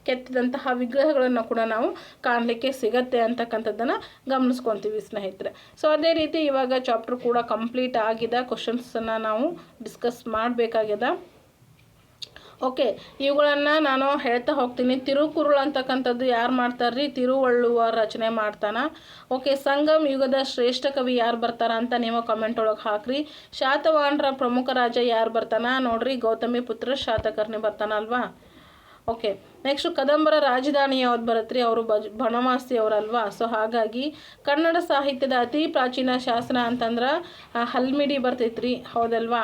ಕೆತ್ತಿದಂತಹ ವಿಗ್ರಹಗಳನ್ನು ಕೂಡ ನಾವು ಕಾಣಲಿಕ್ಕೆ ಸಿಗತ್ತೆ ಅಂತಕ್ಕಂಥದ್ದನ್ನು ಗಮನಿಸ್ಕೊತೀವಿ ಸ್ನೇಹಿತರೆ. ಸೊ ಅದೇ ರೀತಿ ಇವಾಗ ಚಾಪ್ಟರ್ ಕೂಡ ಕಂಪ್ಲೀಟ್ ಆಗಿದೆ. ಕ್ವಶನ್ಸನ್ನು ನಾವು ಡಿಸ್ಕಸ್ ಮಾಡಬೇಕಾಗ್ಯದ. ಓಕೆ, ಇವುಗಳನ್ನು ನಾನು ಹೇಳ್ತಾ ಹೋಗ್ತೀನಿ. ತಿರುಕುರುಳು ಅಂತಕ್ಕಂಥದ್ದು ಯಾರು ಮಾಡ್ತಾರ್ರಿ? ತಿರುವಳ್ಳುವ ರಚನೆ ಮಾಡ್ತಾನ. ಓಕೆ, ಸಂಗಮ್ ಯುಗದ ಶ್ರೇಷ್ಠ ಕವಿ ಯಾರು ಬರ್ತಾರ ಅಂತ ನೀವು ಕಮೆಂಟ್ ಒಳಗೆ ಹಾಕ್ರಿ. ಶಾತವಾಹನರ ಪ್ರಮುಖ ರಾಜ ಯಾರು ಬರ್ತಾನ? ನೋಡ್ರಿ, ಗೌತಮಿ ಪುತ್ರ ಶಾತಕರ್ಣಿ ಬರ್ತಾನ ಅಲ್ವಾ ಓಕೆ, ನೆಕ್ಸ್ಟ್ ಕದಂಬರ ರಾಜಧಾನಿ ಯಾವ್ದು ಬರುತ್ತೆ ಅವರು ಬಜ್ ಬನವಾಸಿ ಅವರಲ್ವಾ? ಸೊ ಹಾಗಾಗಿ ಕನ್ನಡ ಸಾಹಿತ್ಯದ ಅತಿ ಪ್ರಾಚೀನ ಶಾಸನ ಅಂತಂದ್ರೆ ಹಲ್ಮಿಡಿ ಬರ್ತೈತ್ರಿ. ಹೌದಲ್ವಾ?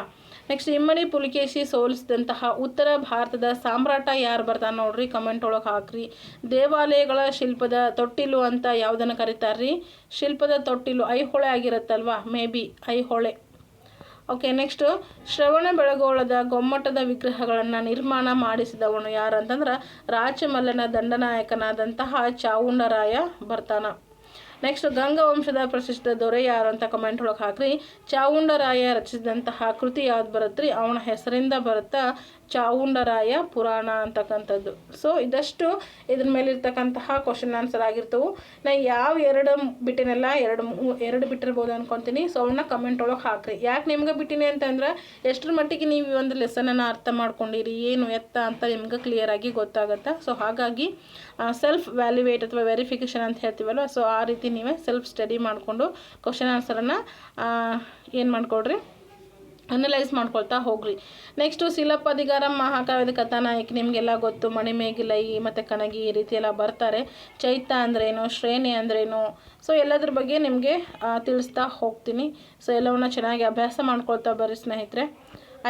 ನೆಕ್ಸ್ಟ್ ಇಮ್ಮಡಿ ಪುಲಿಕೇಶಿ ಸೋಲಿಸಿದಂತಹ ಉತ್ತರ ಭಾರತದ ಸಾಮ್ರಾಟ ಯಾರು ಬರ್ತಾನೆ ನೋಡ್ರಿ? ಕಮೆಂಟ್ ಒಳಗೆ ಹಾಕ್ರಿ. ದೇವಾಲಯಗಳ ಶಿಲ್ಪದ ತೊಟ್ಟಿಲು ಅಂತ ಯಾವುದನ್ನು ಕರೀತಾರ್ರಿ? ಶಿಲ್ಪದ ತೊಟ್ಟಿಲು Aihole ಆಗಿರುತ್ತಲ್ವಾ? May be Aihole. Okay next ಶ್ರವಣ ಬೆಳಗೋಳದ ಗೊಮ್ಮಟದ ವಿಗ್ರಹಗಳನ್ನು ನಿರ್ಮಾಣ ಮಾಡಿಸಿದವನು ಯಾರು ಅಂತಂದ್ರೆ ರಾಚಮಲ್ಲನ ದಂಡನಾಯಕನಾದಂತಹ ಚಾವುಂಡರಾಯ ಬರ್ತಾನ. ನೆಕ್ಸ್ಟ್ ಗಂಗವಂಶದ ಪ್ರಸಿದ್ಧ ದೊರೆ ಯಾರು ಅಂತ ಕಮೆಂಟ್ ಒಳಗೆ ಹಾಕ್ರಿ. ಚಾವುಂಡರಾಯ ರಚಿಸಿದಂತಹ ಕೃತಿ ಯಾವ್ದು ಬರುತ್ತೆ ಅವನ ಹೆಸರಿಂದ ಬರುತ್ತಾ? ಚಾವುಂಡರಾಯ ಪುರಾಣ ಅಂತಕ್ಕಂಥದ್ದು. ಸೊ ಇದಷ್ಟು ಇದ್ರ ಮೇಲೆ ಇರ್ತಕ್ಕಂತಹ ಕ್ವಶನ್ ಆನ್ಸರ್ ಆಗಿರ್ತವು. ನಾ ಯಾವ ಎರಡು ಬಿಟ್ಟಿನೆಲ್ಲ, ಎರಡು ಎರಡು ಬಿಟ್ಟಿರ್ಬೋದು ಅನ್ಕೊತೀನಿ. ಸೊ ಅವನ್ನ ಕಮೆಂಟ್ ಒಳಗೆ ಹಾಕ್ರಿ. ಯಾಕೆ ನಿಮ್ಗೆ ಬಿಟ್ಟಿನಿ ಅಂತಂದ್ರೆ, ಎಷ್ಟರ ಮಟ್ಟಿಗೆ ನೀವು ಈ ಒಂದು ಲೆಸನನ್ನು ಅರ್ಥ ಮಾಡ್ಕೊಂಡಿರಿ, ಏನು ಎತ್ತ ಅಂತ ನಿಮ್ಗೆ ಕ್ಲಿಯರ್ ಆಗಿ ಗೊತ್ತಾಗುತ್ತೆ? ಸೊ ಹಾಗಾಗಿ ಸೆಲ್ಫ್ ವ್ಯಾಲ್ಯುವೇಟ್ ಅಥವಾ ವೆರಿಫಿಕೇಷನ್ ಅಂತ ಹೇಳ್ತೀವಲ್ಲ ಸೊ ಆ ರೀತಿ ನೀವೇ ಸೆಲ್ಫ್ ಸ್ಟಡಿ ಮಾಡಿಕೊಂಡು ಕ್ವಶನ್ ಆನ್ಸರನ್ನು ಏನು ಮಾಡ್ಕೊಡ್ರಿ? ಅನಲೈಸ್ ಮಾಡ್ಕೊಳ್ತಾ ಹೋಗ್ರಿ. ನೆಕ್ಸ್ಟು ಶಿಲಪ್ಪದಿಗಾರ ಮಹಾಕಾವ್ಯದ ಕಥಾನಾಯಕಿ ನಿಮಗೆಲ್ಲ ಗೊತ್ತು. ಮಣಿಮೇಗಿಲೈ ಮತ್ತು ಕನಗಿ ಈ ರೀತಿ ಎಲ್ಲ ಬರ್ತಾರೆ. ಚೈತ ಅಂದ್ರೇನು, ಶ್ರೇಣಿ ಅಂದ್ರೇನು? ಸೊ ಎಲ್ಲದ್ರ ಬಗ್ಗೆ ನಿಮಗೆ ತಿಳಿಸ್ತಾ ಹೋಗ್ತೀನಿ. ಸೊ ಎಲ್ಲವನ್ನ ಚೆನ್ನಾಗಿ ಅಭ್ಯಾಸ ಮಾಡ್ಕೊಳ್ತಾ ಬರ್ರಿ ಸ್ನೇಹಿತರೆ.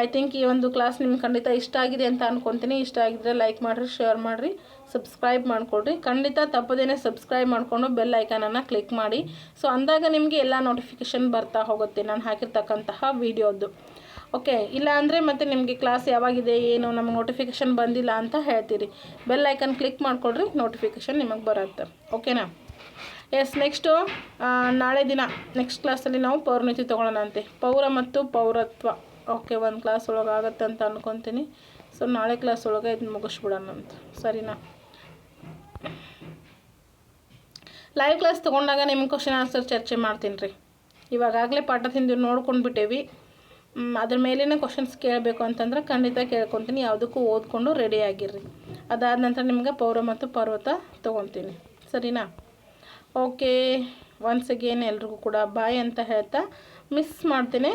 ಐ ಥಿಂಕ್ ಈ ಒಂದು ಕ್ಲಾಸ್ ನಿಮ್ಗೆ ಖಂಡಿತ ಇಷ್ಟ ಆಗಿದೆ ಅಂತ ಅನ್ಕೊತೀನಿ. ಇಷ್ಟ ಆಗಿದ್ರೆ ಲೈಕ್ ಮಾಡಿರಿ ಶೇರ್ ಮಾಡಿರಿ. ಸಬ್ಸ್ಕ್ರೈಬ್ ಮಾಡಿಕೊಡ್ರಿ ಖಂಡಿತ ತಪ್ಪದೇನೆ ಸಬ್ಸ್ಕ್ರೈಬ್ ಮಾಡಿಕೊಂಡು ಬೆಲ್ ಐಕಾನನ್ನು ಕ್ಲಿಕ್ ಮಾಡಿ. ಸೊ ಅಂದಾಗ ನಿಮಗೆ ಎಲ್ಲ ನೋಟಿಫಿಕೇಷನ್ ಬರ್ತಾ ಹೋಗುತ್ತೆ ನಾನು ಹಾಕಿರ್ತಕ್ಕಂತಹ ವೀಡಿಯೋದು ಓಕೆ ಇಲ್ಲ ಅಂದರೆ ಮತ್ತೆ ನಿಮಗೆ ಕ್ಲಾಸ್ ಯಾವಾಗಿದೆ, ಏನು, ನಮಗೆ ನೋಟಿಫಿಕೇಷನ್ ಬಂದಿಲ್ಲ ಅಂತ ಹೇಳ್ತೀರಿ. ಬೆಲ್ ಐಕನ್ ಕ್ಲಿಕ್ ಮಾಡಿಕೊಡ್ರಿ ನೋಟಿಫಿಕೇಷನ್ ನಿಮಗೆ ಬರುತ್ತೆ. ಓಕೆನಾ ಎಸ್ ನೆಕ್ಸ್ಟು ನಾಳೆ ದಿನ ನೆಕ್ಸ್ಟ್ ಕ್ಲಾಸಲ್ಲಿ ನಾವು ಪೌರ್ಣಿತಿ ತೊಗೊಳ್ಳೋಣ ಅಂತೆ. ಪೌರ ಮತ್ತು ಪೌರತ್ವ. ಓಕೆ ಒಂದು ಕ್ಲಾಸ್ ಒಳಗೆ ಆಗುತ್ತೆ ಅಂತ ಅನ್ಕೊತೀನಿ. ಸೊ ನಾಳೆ ಕ್ಲಾಸ್ ಒಳಗೆ ಇದನ್ನ ಮುಗಿಸ್ಬಿಡೋಣ ಅಂತ. ಸರಿನಾ? ಲೈವ್ ಕ್ಲಾಸ್ ತೊಗೊಂಡಾಗ ನಿಮ್ಮ ಕ್ವಶನ್ ಆನ್ಸರ್ ಚರ್ಚೆ ಮಾಡ್ತೀನಿ ರೀ. ಇವಾಗಲೇ ಪಾಠ ತಿಂದು ನೋಡ್ಕೊಂಡು ಬಿಟ್ಟೇವಿ. ಅದ್ರ ಮೇಲಿನ ಕ್ವಶನ್ಸ್ ಕೇಳಬೇಕು ಅಂತಂದ್ರೆ ಖಂಡಿತ ಕೇಳ್ಕೊತೀನಿ. ಯಾವುದಕ್ಕೂ ಓದ್ಕೊಂಡು ರೆಡಿ ಆಗಿರ್ರಿ. ಅದಾದ ನಂತರ ನಿಮ್ಗೆ ಪೌರ ಮತ್ತು ಪರ್ವತ ತೊಗೊತೀನಿ. ಸರಿನಾ? ಓಕೆ ಒನ್ಸ್ ಅಗೇನ್ ಎಲ್ರಿಗೂ ಕೂಡ ಬಾಯ್ ಅಂತ ಹೇಳ್ತಾ ಮಿಸ್ ಮಾಡ್ತೀನಿ.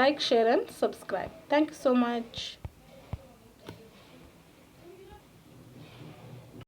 Like share and subscribe thank you so much